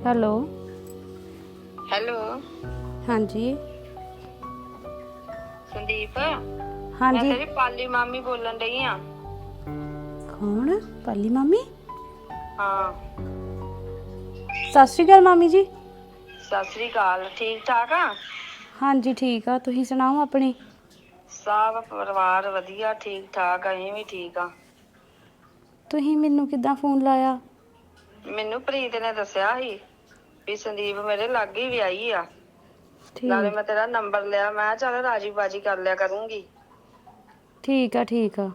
Hello. Hello. ਹਾਂਜੀ। ਸੰਦੀਪ ਮੈਂ ਹਾਂਜੀ ਤੇਰੀ ਪਾਲੀ ਮਾਮੀ ਬੋਲਣ ਡਈ ਆ। ਕੌਣ? ਪਾਲੀ ਮਾਮੀ? ਹਾਂ। ਸਤਿ ਸ਼੍ਰੀ ਅਕਾਲ ਮਾਮੀ ਜੀ। ਸਤਿ ਸ੍ਰੀ ਅਕਾਲ ਠੀਕ ਠਾਕ ਆ? ਹਾਂਜੀ ਠੀਕ ਆ। ਤੁਸੀਂ ਸੁਣਾਓ ਆਪਣੀ? ਸਭ ਪਰਿਵਾਰ ਵਧੀਆ ਠੀਕ ਠਾਕ ਆ ਅਸੀਂ ਵੀ ਠੀਕ ਆ। ਤੁਸੀਂ ਮੈਨੂੰ ਕਿੱਦਾਂ ਫੋਨ ਲਾਇਆ? ਮੈਨੂੰ ਪ੍ਰੀਤ ਨੇ ਦੱਸਿਆ ਸੀ। ਵੀ ਸੰਦੀਪ ਮੇਰੇ ਲਾਗੇ ਹੀ ਵਿਆਹੀ ਆ। ਨਾਲੇ ਠੀਕ ਮੈਂ ਤੇਰਾ ਨੰਬਰ ਲਿਆ ਮੈਂ ਕਿਹਾ ਚੱਲ ਰਾਜੀ ਬਾਜੀ ਕਰ ਲਿਆ ਕਰੂੰਗੀ। ਠੀਕ ਆ ਠੀਕ ਆ।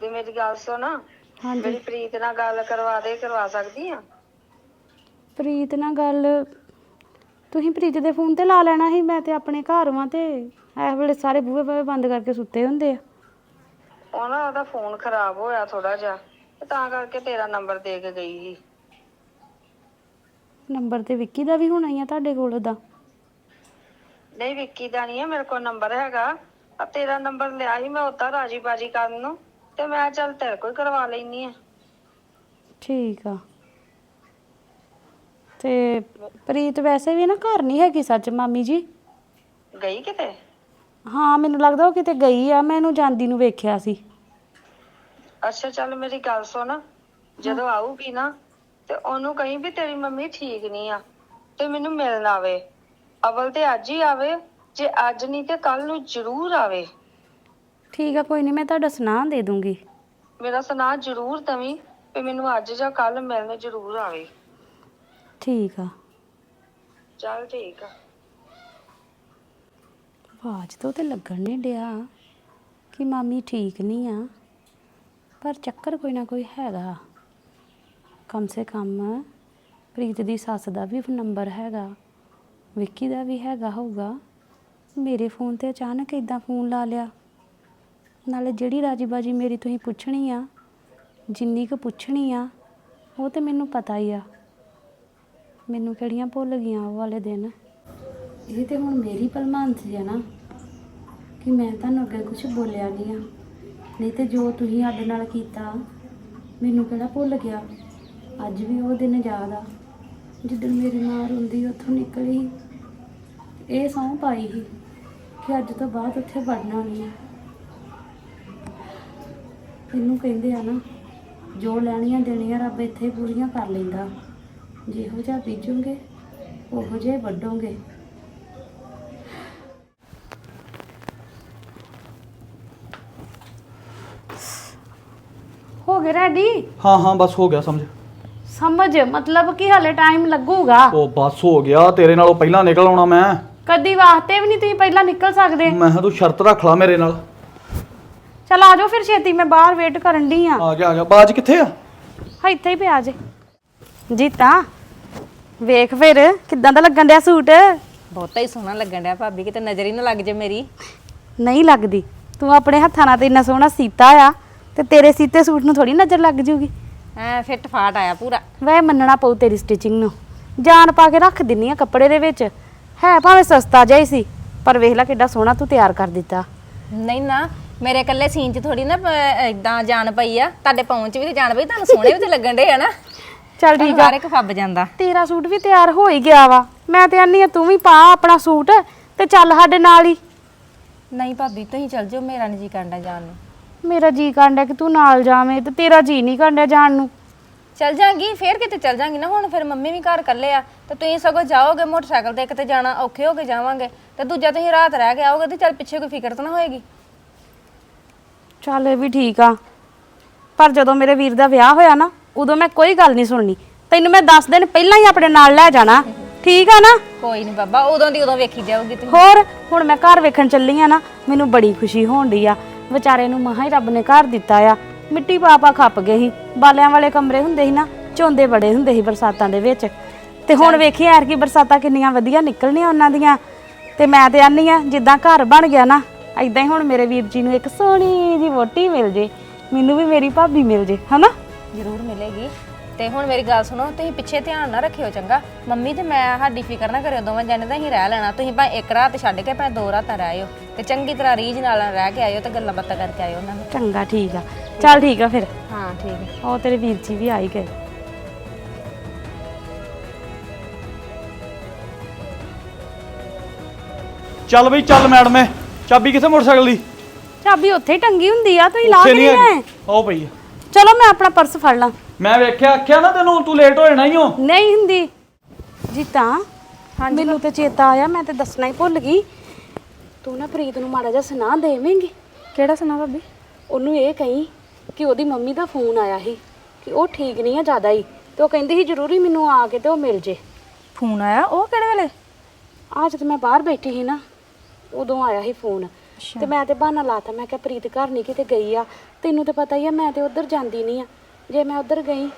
ਤੇ ਮੇਰੀ ਗੱਲ ਸੁਣ ਮੇਰੀ ਪ੍ਰੀਤ ਨਾਲ ਗੱਲ ਕਰਵਾ ਦੇ ਕਰਵਾ ਸਕਦੀ ਆ? ਪ੍ਰੀਤ ਨਾਲ ਗੱਲ ਤੁਸੀਂ ਪ੍ਰੀਤ ਦੇ ਫੋਨ ਤੇ ਲਾ ਲੈਣਾ ਸੀ ਮੈਂ ਤੇ ਆਪਣੇ ਘਰ ਵਾਂ ਤੇ ਇਸ ਵੇਲੇ ਸਾਰੇ ਬੂਹੇ ਬਾਹੇ ਬੰਦ ਕਰਕੇ ਸੁੱਤੇ ਹੁੰਦੇ ਆ। ਉਹ ਨਾ ਉਹਦਾ ਫੋਨ ਖਰਾਬ ਹੋਇਆ ਥੋੜਾ ਜਿਹਾ ਤੇ ਤਾਂ ਕਰਕੇ ਤੇਰਾ ਨੰਬਰ ਦੇ ਕੇ ਗਈ ਸੀ। ਨੰਬਰ ਤੇ ਵਿੱਕੀ ਦਾ ਵੀ ਹੋਣਾ ਹੀ ਆ ਤੁਹਾਡੇ ਕੋਲ ਉਹਦਾ। ਨਹੀਂ ਵਿੱਕੀ ਦਾ ਨਹੀਂ ਹੈ ਮੇਰੇ ਕੋਲ ਨੰਬਰ ਹੈਗਾ। ਆ ਤੇਰਾ ਨੰਬਰ ਲਿਆ ਸੀ ਮੈਂ ਉਦਾਂ ਰਾਜੀ ਬਾਜੀ ਕਰਨ ਨੂੰ। ਤੇ ਮੈਂ ਚੱਲ ਤੇਰੇ ਕੋਲ ਕਰਵਾ ਲੈਣੀ ਆ। ਠੀਕ ਆ। ਤੇ ਪ੍ਰੀਤ ਵੈਸੇ ਵੀ ਨਾ ਘਰ ਨਹੀਂ ਹੈਗੀ ਸੱਚ ਮਾਮੀ ਜੀ। ਗਈ ਕਿਤੇ? ਹਾਂ ਮੈਨੂੰ ਲੱਗਦਾ ਉਹ ਕਿਤੇ ਗਈ ਆ ਮੈਂ ਇਹਨੂੰ ਜਾਂਦੀ ਨੂੰ ਵੇਖਿਆ ਸੀ। ਅੱਛਾ ਚੱਲ ਮੇਰੀ ਗੱਲ ਸੁਣ। ਜਦੋਂ ਆਊਗੀ ਨਾ ਤੇ ਉਹਨੂੰ ਕਹੀਂ ਵੀ ਤੇਰੀ ਮੰਮੀ ਠੀਕ ਨਹੀਂ ਆ ਤੇ ਮੈਨੂੰ ਮਿਲਣ ਆਵੇ। ਅਵਲ ਤੇ ਅੱਜ ਹੀ ਆਵੇ ਜੇ ਅੱਜ ਨਹੀਂ ਤੇ ਕੱਲ ਨੂੰ ਜ਼ਰੂਰ ਆਵੇ। ਠੀਕ ਆ ਕੋਈ ਨਹੀਂ ਮੈਂ ਤੁਹਾਡਾ ਸੁਨਾਹ ਦੇ ਦੂੰਗੀ। ਮੇਰਾ ਸੁਨਾਹ ਜ਼ਰੂਰ ਦਵੀਂ ਵੀ ਮੈਨੂੰ ਅੱਜ ਜਾਂ ਕੱਲ ਮਿਲਣ ਜ਼ਰੂਰ ਆਵੇ। ਠੀਕ ਆ। ਚੱਲ ਠੀਕ ਆ। ਆਵਾਜ਼ ਤੋਂ ਤੇ ਲੱਗਣ ਨਹੀਂ ਡਿਆ ਕਿ ਮਾਮੀ ਠੀਕ ਨਹੀਂ ਆ ਪਰ ਚੱਕਰ ਕੋਈ ਨਾ ਕੋਈ ਹੈਗਾ। ਕਮ ਸੇ ਕਮ ਪ੍ਰੀਤ ਦੀ ਸੱਸ ਦਾ ਵੀ ਨੰਬਰ ਹੈਗਾ, ਵਿੱਕੀ ਦਾ ਵੀ ਹੈਗਾ ਹੋਊਗਾ। ਮੇਰੇ ਫੋਨ ਤੇ ਅਚਾਨਕ ਇਦਾਂ ਫੋਨ ਲਾ ਲਿਆ। ਨਾਲੇ ਜਿਹੜੀ ਰਾਜੀ ਬਾਜੀ ਮੇਰੀ ਤੁਸੀਂ ਪੁੱਛਣੀ ਆ, ਜਿੰਨੀ ਕੁ ਪੁੱਛਣੀ ਆ, ਉਹ ਤੇ ਮੈਨੂੰ ਪਤਾ ਹੀ ਆ। ਮੈਨੂੰ ਕਿਹੜੀਆਂ ਭੁੱਲ ਗਈਆਂ ਉਹ ਵਾਲੇ ਦਿਨ। ਇਹ ਤੇ ਹੁਣ ਮੇਰੀ ਭਲਮਾਨਸੀ ਆ ਨਾ, ਕਿ ਮੈਂ ਤੁਹਾਨੂੰ ਅੱਗੇ ਕੁਝ ਬੋਲਿਆ ਨਹੀਂ ਆ। ਨਹੀਂ ਤੇ ਜੋ ਤੁਸੀਂ ਸਾਡੇ ਨਾਲ ਕੀਤਾ, ਮੈਨੂੰ ਕਿਹੜਾ ਭੁੱਲ ਗਿਆ? ਅੱਜ ਵੀ ਉਹ ਦਿਨ ਯਾਦ ਆ ਜਿੱਦਣ ਮੇਰੀ ਮਾਂ ਰੋਂਦੀ ਉੱਥੋਂ ਨਿਕਲੀ ਇਹ ਸਹੁੰ ਪਾਈ ਸੀ ਕਿ ਅੱਜ ਤੋਂ ਬਾਅਦ ਉੱਥੇ ਵੜਨਾ ਨਹੀਂ ਇਹਨੂੰ ਕਹਿੰਦੇ ਆ ਨਾ ਜੋ ਲੈਣੀਆਂ ਦੇਣੀਆਂ ਰੱਬ ਇੱਥੇ ਪੂਰੀਆਂ ਕਰ ਲੈਂਦਾ। ਜਿਹੋ ਜਿਹਾ ਬੀਜੋਗੇ ਉਹੋ ਜਿਹਾ ਹੀ ਵੱਢੋਗੇ। ਹੋ ਗਿਆ ਰੈਡੀ ਹਾਂ ਹਾਂ ਬਸ ਹੋ ਗਿਆ ਸਮਝ। ਸਮਝ ਮਤਲਬ ਕਿ ਹਲੇ ਟਾਈਮ ਲੱਗੂਗਾ। ਉਹ ਬਸ ਹੋ ਗਿਆ ਤੇਰੇ ਨਾਲੋਂ ਪਹਿਲਾਂ ਨਿਕਲ ਆਉਣਾ ਮੈਂ। ਕਦੀ ਵਾਸਤੇ ਵੀ ਨਹੀਂ ਤੁਸੀਂ ਪਹਿਲਾਂ ਨਿਕਲ ਸਕਦੇ। ਮੈਂ ਕਿਹਾ ਤੂੰ ਸ਼ਰਤ ਰੱਖ ਲਾ ਮੇਰੇ ਨਾਲ। ਚਲ ਆ ਜਾਓ ਫਿਰ ਛੇਤੀ ਮੈਂ ਬਾਹਰ ਵੇਟ ਕਰਨ ਦੀ ਆ। ਆ ਗਿਆ ਆ ਗਿਆ ਬਾਜ ਕਿੱਥੇ ਆ? ਇੱਥੇ ਹੀ ਪਿਆ ਜੇ। ਜੀਤਾ ਵੇਖ ਫਿਰ ਕਿੱਦਾਂ ਦਾ ਲੱਗਣ ਡਿਆ ਸੂਟ? ਬਹੁਤਾ ਹੀ ਸੋਹਣਾ ਲੱਗਣ ਡਿਆ ਭਾਬੀ ਕਿਤੇ ਨਜ਼ਰ ਹੀ ਨਾ ਲੱਗ ਜੇ ਮੇਰੀ। ਨਹੀਂ ਲੱਗਦੀ। ਤੂੰ ਆਪਣੇ ਹੱਥਾਂ ਨਾਲ ਤੇ ਇੰਨਾ ਸੋਹਣਾ ਸੀਤਾ ਆ ਤੇ ਤੇਰੇ ਸੀਤੇ ਸੂਟ ਨੂੰ ਥੋੜੀ ਨਜ਼ਰ ਲੱਗ ਜੂਗੀ। ਐ ਫਿੱਟ ਫਾਟ ਆਇਆ ਪੂਰਾ। ਵੈ ਮੰਨਣਾ ਪਊ ਤੇਰੀ ਸਟਿਚਿੰਗ ਨੂੰ। ਜਾਨ ਪਾ ਕੇ ਰੱਖ ਦਿੰਨੀ ਆ ਕੱਪੜੇ ਦੇ ਵਿੱਚ। ਹੈ ਭਾਵੇਂ ਸਸਤਾ ਹੀ ਸੀ ਪਰ ਵੇਖ ਲੈ ਕਿੱਡਾ ਸੋਹਣਾ ਤੂੰ ਤਿਆਰ ਕਰ ਦਿੱਤਾ। ਨਹੀਂ ਨਾ ਮੇਰੇ ਇਕੱਲੇ ਸੀਨ 'ਚ ਥੋੜੀ ਨਾ ਇਦਾਂ ਜਾਨ ਪਈ ਆ। ਤੁਹਾਡੇ ਪਹੁੰਚ ਵੀ ਤੇ ਜਾਨ ਪਈ ਤੁਹਾਨੂੰ ਸੋਹਣੇ ਵੀ ਤੇ ਲੱਗਣ ਡੇ ਆ ਨਾ। ਚੱਲ ਠੀਕ ਆ। ਹਰ ਇੱਕ ਫੱਬ ਜਾਂਦਾ। ਤੇਰਾ ਸੂਟ ਵੀ ਤਿਆਰ ਹੋ ਹੀ ਗਿਆ ਵਾ। ਮੈਂ ਤੇ ਆਨੀ ਆ ਤੂੰ ਵੀ ਪਾ ਆਪਣਾ ਸੂਟ ਤੇ ਚੱਲ ਸਾਡੇ ਨਾਲ ਹੀ। ਨਹੀਂ ਭਾਬੀ ਤੁਸੀਂ ਚੱਲ ਜਾਓ ਮੇਰਾ ਨਹੀਂ ਜੀ ਕਰਦਾ ਜਾਣ ਨੂੰ। ਮੇਰਾ ਜੀ ਕਰਦਾ ਕਿ ਤੂੰ ਨਾਲ ਜਾਵੇਂ ਤੇ ਤੇਰਾ ਜੀ ਨਹੀਂ ਕਰਦਾ ਜਾਣ ਨੂੰ। ਚੱਲ ਜਾਾਂਗੀ ਫੇਰ ਕਿਤੇ ਚੱਲ ਜਾਾਂਗੀ ਨਾ ਹੁਣ ਫਿਰ ਮੰਮੀ ਵੀ ਘਰ ਇਕੱਲੇ ਆ ਤੇ ਤੁਸੀਂ ਸਗੋਂ ਜਾਓਗੇ ਮੋਟਰਸਾਈਕਲ ਤੇ ਕਿਤੇ ਜਾਣਾ ਔਖੇ ਹੋ ਕੇ ਜਾਵਾਂਗੇ ਤੇ ਦੂਜਾ ਤੁਸੀਂ ਰਾਤ ਰਹਿ ਕੇ ਆਓਗੇ ਤੇ ਚੱਲ ਪਿੱਛੇ ਕੋਈ ਫਿਕਰ ਤਾਂ ਨਾ ਹੋਏਗੀ। ਚੱਲ ਇਹ ਵੀ ਠੀਕ ਆ ਪਰ ਜਦੋਂ ਮੇਰੇ ਵੀਰ ਦਾ ਵਿਆਹ ਹੋਇਆ ਨਾ ਉਦੋਂ ਮੈਂ ਕੋਈ ਗੱਲ ਨਹੀਂ ਸੁਣਨੀ। ਤੈਨੂੰ ਮੈਂ 10 ਦਿਨ ਪਹਿਲਾਂ ਹੀ ਆਪਣੇ ਨਾਲ ਲੈ ਜਾਣਾ ਠੀਕ ਆ ਨਾ? ਕੋਈ ਨਹੀਂ ਬਾਬਾ ਉਦੋਂ ਦੀ ਉਦੋਂ ਵੇਖੀ ਜਾਊਗੀ ਤੁਸੀਂ। ਹੋਰ ਹੁਣ ਮੈਂ ਘਰ ਵੇਖਣ ਚੱਲੀ ਆ ਨਾ ਮੈਨੂੰ ਬੜੀ ਖੁਸ਼ੀ ਹੋਣ ਡਈ ਆ। ਵਿਚਾਰੇ ਨੂੰ ਮਹਾ ਹੀ ਰੱਬ ਨੇ ਘਰ ਦਿੱਤਾ ਆ। ਮਿੱਟੀ ਪਾਪਾ ਖੱਪ ਗਏ ਸੀ। ਬਾਲਿਆਂ ਵਾਲੇ ਕਮਰੇ ਹੁੰਦੇ ਸੀ ਨਾ ਝੋਂਦੇ ਬੜੇ ਹੁੰਦੇ ਸੀ ਬਰਸਾਤਾਂ ਦੇ ਵਿੱਚ। ਤੇ ਹੁਣ ਵੇਖੀ ਯਾਰ ਕਿ ਬਰਸਾਤਾਂ ਕਿੰਨੀਆਂ ਵਧੀਆ ਨਿਕਲਣੀਆਂ ਉਹਨਾਂ ਦੀਆਂ। ਤੇ ਮੈਂ ਤੇ ਆਨੀ ਆ ਜਿੱਦਾਂ ਘਰ ਬਣ ਗਿਆ ਨਾ ਐਦਾਂ ਹੀ ਹੁਣ ਮੇਰੇ ਵੀਰ ਜੀ ਨੂੰ ਇੱਕ ਸੋਹਣੀ ਜੀ ਵੋਟੀ ਮਿਲ ਜੇ। ਮੈਨੂੰ ਵੀ ਮੇਰੀ ਭਾਬੀ ਮਿਲ ਜੇ ਹਨਾ? ਜ਼ਰੂਰ ਮਿਲੇਗੀ। ਤੇ ਹੁਣ ਮੇਰੀ ਗੱਲ ਸੁਣੋ ਤੁਸੀਂ ਪਿੱਛੇ ਧਿਆਨ ਨਾ ਰੱਖਿਓ ਚੰਗਾ। ਮੰਮੀ ਤੇ ਮੈਂ ਸਾਡੀ ਫਿਕਰ ਨਾ ਕਰਿਓ ਦੋਵਾਂ ਜਾਣੇ ਤਾਂ ਅਸੀਂ ਰਹਿ ਲੈਣਾ। ਤੁਸੀਂ ਭਾਵੇਂ ਇੱਕ ਰਾਤ ਛੱਡ ਕੇ ਭਾਵੇਂ ਦੋ ਰਾਤਾਂ ਰਹਿਓ ਤੇ ਚੰਗੀ ਤਰ੍ਹਾਂ ਰੀਝ ਨਾਲ ਰਹਿ ਕੇ ਆਇਓ ਤੇ ਗੱਲਾਂ ਬਾਤਾਂ ਕਰਕੇ ਆਇਓ ਉਹਨਾਂ ਨਾਲ। ਚੰਗਾ ਠੀਕ ਆ। ਚੱਲ ਠੀਕ ਆ ਫਿਰ। ਹਾਂ ਠੀਕ ਹੈ ਉਹ ਤੇਰੇ ਵੀਰ ਜੀ ਵੀ ਆਈ ਗਏ। ਚੱਲ ਬਈ ਚੱਲ ਮੈਡਮ ਚਾਬੀ ਕਿੱਥੇ ਮੋਟਰਸਾਈਕਲ ਦੀ? ਚਾਬੀ ਉੱਥੇ ਟੰਗੀ ਹੁੰਦੀ ਆ ਤੁਸੀਂ ਲਾ ਕੇ ਨਹੀਂ ਆਏ ਉਹ ਪਈ ਆ ਚਲੋ ਮੈਂ ਆਪਣਾ ਪਰਸ ਫੜ ਲਾਂ। ਮੈਂ ਵੇਖਿਆ ਆਖਿਆ ਨਾ ਤੈਨੂੰ ਤੂੰ ਲੇਟ ਹੋ ਜਾਣਾ ਹੀ ਹੋ ਨਹੀਂ ਹੁੰਦੀ। ਜੀ ਤਾਂ ਮੈਨੂੰ ਤੇ ਚੇਤਾ ਆਇਆ ਮੈਂ ਤੇ ਦੱਸਣਾ ਹੀ ਭੁੱਲ ਗਈ। ਤੂੰ ਨਾ ਪ੍ਰੀਤ ਨੂੰ ਮਾੜਾ ਜਿਹਾ ਸੁਣਾ ਦੇਵੇਂਗੀ। ਕਿਹੜਾ ਸੁਣਾ ਭਾਬੀ? ਉਹਨੂੰ ਇਹ ਕਹੀਂ ਕਿ ਉਹਦੀ ਮੰਮੀ ਦਾ ਫੋਨ ਆਇਆ ਸੀ ਕਿ ਉਹ ਠੀਕ ਨਹੀਂ ਆ ਜ਼ਿਆਦਾ ਹੀ ਤੇ ਉਹ ਕਹਿੰਦੀ ਸੀ ਜ਼ਰੂਰੀ ਮੈਨੂੰ ਆ ਕੇ ਤੇ ਉਹ ਮਿਲ ਜੇ। ਫੋਨ ਆਇਆ? ਉਹ ਕਿਹੜੇ ਵੇਲੇ? ਆ ਜਦ ਮੈਂ ਬਾਹਰ ਬੈਠੀ ਸੀ ਨਾ ਉਦੋਂ ਆਇਆ ਸੀ ਫੋਨ। ਤੇ ਮੈਂ ਤੇ ਬਹਾਨਾ ਲਾਤਾ ਮੈਂ ਕਿਹਾ ਪ੍ਰੀਤ ਘਰ ਨਹੀਂ ਕਿਤੇ ਗਈ ਆ। ਤੈਨੂੰ ਤੇ ਪਤਾ ਹੀ ਆ ਮੈਂ ਤੇ ਉਧਰ ਜਾਂਦੀ ਨਹੀਂ ਆ। ਜੇ ਮੈਂ ਉਧਰ ਗਈ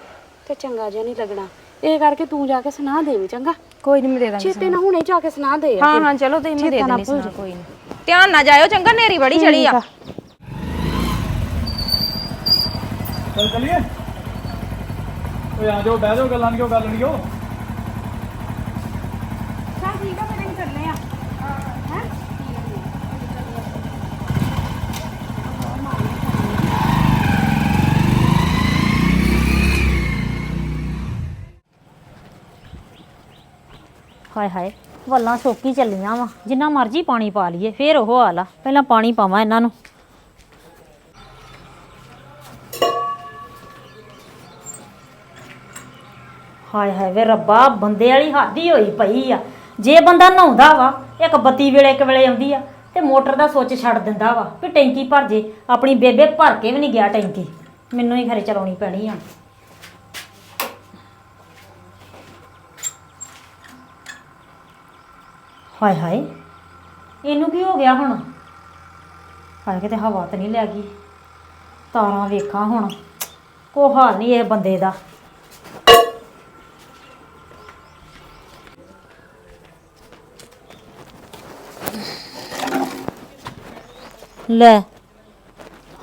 ਤੇ ਚੰਗਾ ਜਿਹਾ ਨਹੀਂ ਲੱਗਣਾ। ਇਹ ਕਰਕੇ ਤੂੰ ਜਾ ਕੇ ਸੁਣਾ ਦੇਵੀਂ ਚੰਗਾ? ਕੋਈ ਨਹੀਂ ਮੈਂ ਦੇ ਦਾਂਗੀ ਚੇਤੇ ਨਾਲ ਹੁਣੇ ਜਾ ਕੇ ਸੁਣਾ ਦੇ ਹਾਂ। ਹਾਂ ਚਲੋ ਤੁਸੀਂ ਮੈਂ ਦੇ ਚੇਤਾ ਨਾ ਦੇਣੀ ਭੁੱਲ ਸੁਣਾ ਕੋਈ ਨਹੀਂ ਧਿਆਨ ਨਾਲ ਜਾਇਓ ਚੰਗਾ ਨੇਰੀ ਬੜੀ ਚੜੀ ਆ। ਚੱਲ ਚਲੀਏ। ਓਏ ਆ ਜਾਓ ਬਹਿ ਜਾਓ ਗੱਲਾਂ ਨਹੀਂ ਕਿਉਂ ਗੱਲ ਨਹੀਂ ਕਿਉਂ ਚੱਲ ਠੀਕ ਆ ਫਿਰ ਅਸੀਂ ਚੱਲੇ ਆ ਹੈ ਹਾਏ ਹਾਏ, ਵੱਲਾਂ ਸੋਕੀ ਚੱਲੀਆਂ ਵਾ, ਜਿੰਨਾ ਮਰਜ਼ੀ ਪਾਣੀ ਪਾ ਲਈਏ, ਫੇਰ ਉਹ ਹਾਲ ਆ, ਪਹਿਲਾਂ ਪਾਣੀ ਪਾਵਾਂ ਇਹਨਾਂ ਨੂੰ। ਹਾਏ ਹਾਏ ਵੇ ਰੱਬਾ, ਬੰਦੇ ਵਾਲੀ ਹੱਦ ਹੀ ਹੋਈ ਪਈ ਆ, ਜੇ ਬੰਦਾ ਨਹਾਉਂਦਾ ਵਾ, ਇੱਕ ਬੱਤੀ ਵੇਲੇ ਇੱਕ ਵੇਲੇ ਆਉਂਦੀ ਆ, ਤੇ ਮੋਟਰ ਦਾ ਸੁੱਚ ਛੱਡ ਦਿੰਦਾ ਵਾ, ਵੀ ਟੈਂਕੀ ਭਰ ਜੇ, ਆਪਣੀ ਬੇਬੇ ਭਰ ਕੇ ਵੀ ਨਹੀਂ ਗਿਆ ਟੈਂਕੀ, ਮੈਨੂੰ ਹੀ ਖਰੇ ਚਲਾਉਣੀ ਪੈਣੀ ਆ। ਹਾਏ ਹਾਏ, ਇਹਨੂੰ ਕੀ ਹੋ ਗਿਆ ਹੁਣ? ਹਾਏ, ਕਿਤੇ ਹਵਾ ਤਾਂ ਨਹੀਂ ਲੈ ਗਈ। ਤਾਰਾਂ ਵੇਖਾਂ ਹੁਣ ਕੋ ਹਾਲ ਨਹੀਂ ਇਹ ਬੰਦੇ ਦਾ। ਲੈ,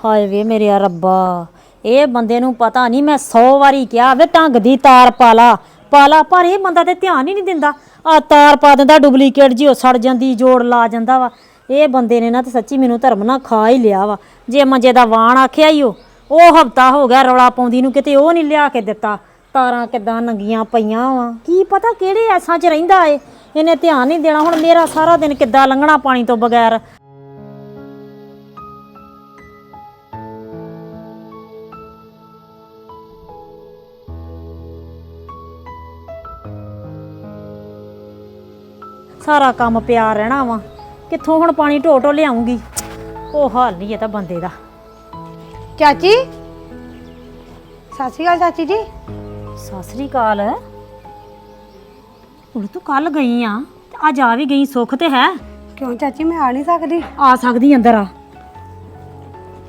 ਹਾਏ ਵੇ ਮੇਰੇ ਰੱਬਾ, ਇਹ ਬੰਦੇ ਨੂੰ ਪਤਾ ਨਹੀਂ ਮੈਂ 100 ਵਾਰੀ ਕਿਹਾ ਵੇ, ਢੰਗ ਦੀ ਤਾਰ ਪਾਲਾ ਪਾਲਾ ਪਰ ਇਹ ਬੰਦਾ ਤੇ ਧਿਆਨ ਹੀ ਨਹੀਂ ਦਿੰਦਾ। ਆ ਤਾਰ ਪਾ ਦਿੰਦਾ, ਡੁਪਲੀਕੇਟ ਜੀ ਉਹ ਸੜ ਜਾਂਦੀ, ਜੋੜ ਲਾ ਜਾਂਦਾ ਵਾ। ਇਹ ਬੰਦੇ ਨੇ ਨਾ ਤੇ ਸੱਚੀ ਮੈਨੂੰ ਧਰਮ ਨਾ ਖਾ ਹੀ ਲਿਆ ਵਾ। ਜੇ ਮੰਜੇ ਦਾ ਵਾਣ ਆਖਿਆ ਹੀ ਉਹ ਉਹ ਹਫਤਾ ਹੋ ਗਿਆ ਰੌਲਾ ਪਾਉਂਦੀ ਨੂੰ, ਕਿਤੇ ਉਹ ਨਹੀਂ ਲਿਆ ਕੇ ਦਿੱਤਾ। ਤਾਰਾਂ ਕਿਦਾਂ ਨੰਗੀਆਂ ਪਈਆਂ ਵਾ। ਕੀ ਪਤਾ ਕਿਹੜੇ ਐਸਾਂ 'ਚ ਰਹਿੰਦਾ ਏ। ਇਹਨੇ ਧਿਆਨ ਨਹੀਂ ਦੇਣਾ, ਹੁਣ ਮੇਰਾ ਸਾਰਾ ਦਿਨ ਕਿੱਦਾਂ ਲੰਘਣਾ ਪਾਣੀ ਤੋਂ ਬਗੈਰ। ਸਾਰਾ ਕੰਮ ਪਿਆ ਰਹਿਣਾ ਵਾ। ਕਿੱਥੋਂ ਹੁਣ ਪਾਣੀ ਢੋ ਢੋ ਲਿਆਉਂਗੀ? ਉਹ ਹਾਲ ਨਹੀਂ ਇਹ ਤਾਂ ਬੰਦੇ ਦਾ। ਚਾਚੀ? ਸਤਿ ਸ਼੍ਰੀ ਅਕਾਲ ਚਾਚੀ ਜੀ। ਸਤਿ ਸ੍ਰੀ ਅਕਾਲ ਹੁਣ ਤੂੰ ਕੱਲ ਗਈ ਆ ਤੇ ਅੱਜ ਆ ਵੀ ਗਈ ਸੁੱਖ ਤੇ ਹੈ? ਕਿਉਂ ਚਾਚੀ ਮੈਂ ਆ ਨਹੀਂ ਸਕਦੀ। ਆ ਸਕਦੀ ਅੰਦਰ ਆ।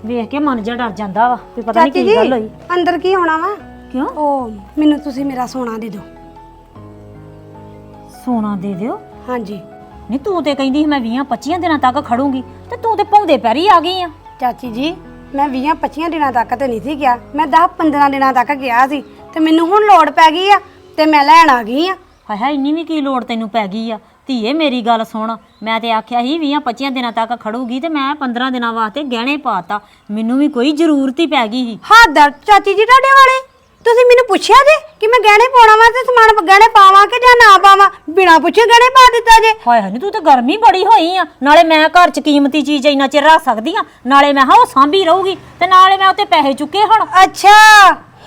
ਵੇਖ ਕੇ ਮਨ ਜਿਹਾ ਡਰ ਜਾਂਦਾ ਵਾ ਵੀ ਪਤਾ ਨਹੀਂ ਚਾਚੀ ਕੀ ਜੀ ਗੱਲ ਹੋਈ। ਅੰਦਰ ਕੀ ਹੋਣਾ ਵਾ? ਕਿਉਂ? ਉਹ ਮੈਨੂੰ ਤੁਸੀਂ ਮੇਰਾ ਸੋਨਾ ਦੇ ਦਿਓ। ਸੋਨਾ ਦੇ ਦਿਓ? ਹਾਂਜੀ। ਨਹੀਂ ਤੂੰ ਤੇ ਕਹਿੰਦੀ ਸੀ ਮੈਂ 20 25 ਦਿਨਾਂ ਤੱਕ ਖੜੂੰਗੀ ਤੇ ਤੂੰ ਤੇ ਭੌਂਦੇ ਪੈਰੀ ਆ ਗਈ ਆ। ਚਾਚੀ ਜੀ ਮੈਂ 20 25 ਦਿਨਾਂ ਤੱਕ ਤੇ ਨਹੀਂ ਸੀ ਗਿਆ। ਮੈਂ 10 15 ਦਿਨਾਂ ਤੱਕ ਗਿਆ ਸੀ ਤੇ ਮੈਨੂੰ ਹੁਣ ਲੋੜ ਪੈ ਗਈ ਆ ਤੇ ਮੈਂ ਲੈਣ ਆ ਗਈ ਆ। ਹਾਏ ਹਾਏ ਇੰਨੀ ਵੀ ਕੀ ਲੋੜ ਤੈਨੂੰ ਪੈ ਗਈ ਆ? ਧੀਏ ਮੇਰੀ ਗੱਲ ਸੁਣ ਮੈਂ ਤੇ ਆਖਿਆ ਸੀ 20 25 ਦਿਨਾਂ ਤੱਕ ਖੜੂਗੀ ਤੇ ਮੈਂ 15 ਦਿਨਾਂ ਵਾਸਤੇ ਗਹਿਣੇ ਪਾਤਾ ਮੈਨੂੰ ਵੀ ਕੋਈ ਜ਼ਰੂਰਤ ਹੀ ਪੈ ਗਈ ਸੀ। ਹੱਦ ਆ ਚਾਚੀ ਜੀ ਤੁਹਾਡੇ ਵਾਲੇ? ਤੁਸੀਂ ਮੈਨੂੰ ਪੁੱਛਿਆ ਜੇ ਕਿ ਮੈਂ ਗਹਿਣੇ ਪਾਉਣਾ ਵਾ ਤੇ ਸਮਾਨ ਗਹਿਣੇ ਪਾਵਾਂ ਕਿ ਜਾਂ ਨਾ ਪਾਵਾਂ? ਬਿਨਾਂ ਪੁੱਛੇ ਗਹਿਣੇ ਪਾ ਦਿੱਤਾ ਜੇ। ਹਾਏ ਹਾਏ ਨੀ ਤੂੰ ਤਾਂ ਗਰਮੀ ਬੜੀ ਹੋਈ ਆ। ਨਾਲੇ ਮੈਂ ਘਰ 'ਚ ਕੀਮਤੀ ਚੀਜ਼ ਇੰਨਾ ਚਿਰ ਰੱਖ ਸਕਦੀ ਆ। ਨਾਲੇ ਮੈਂ ਹਾਂ ਉਹ ਸਾਂਭੀ ਰਹੂਗੀ ਤੇ ਨਾਲੇ ਮੈਂ ਉੱਤੇ ਪੈਸੇ ਚੁੱਕੇ ਹੁਣ। ਅੱਛਾ।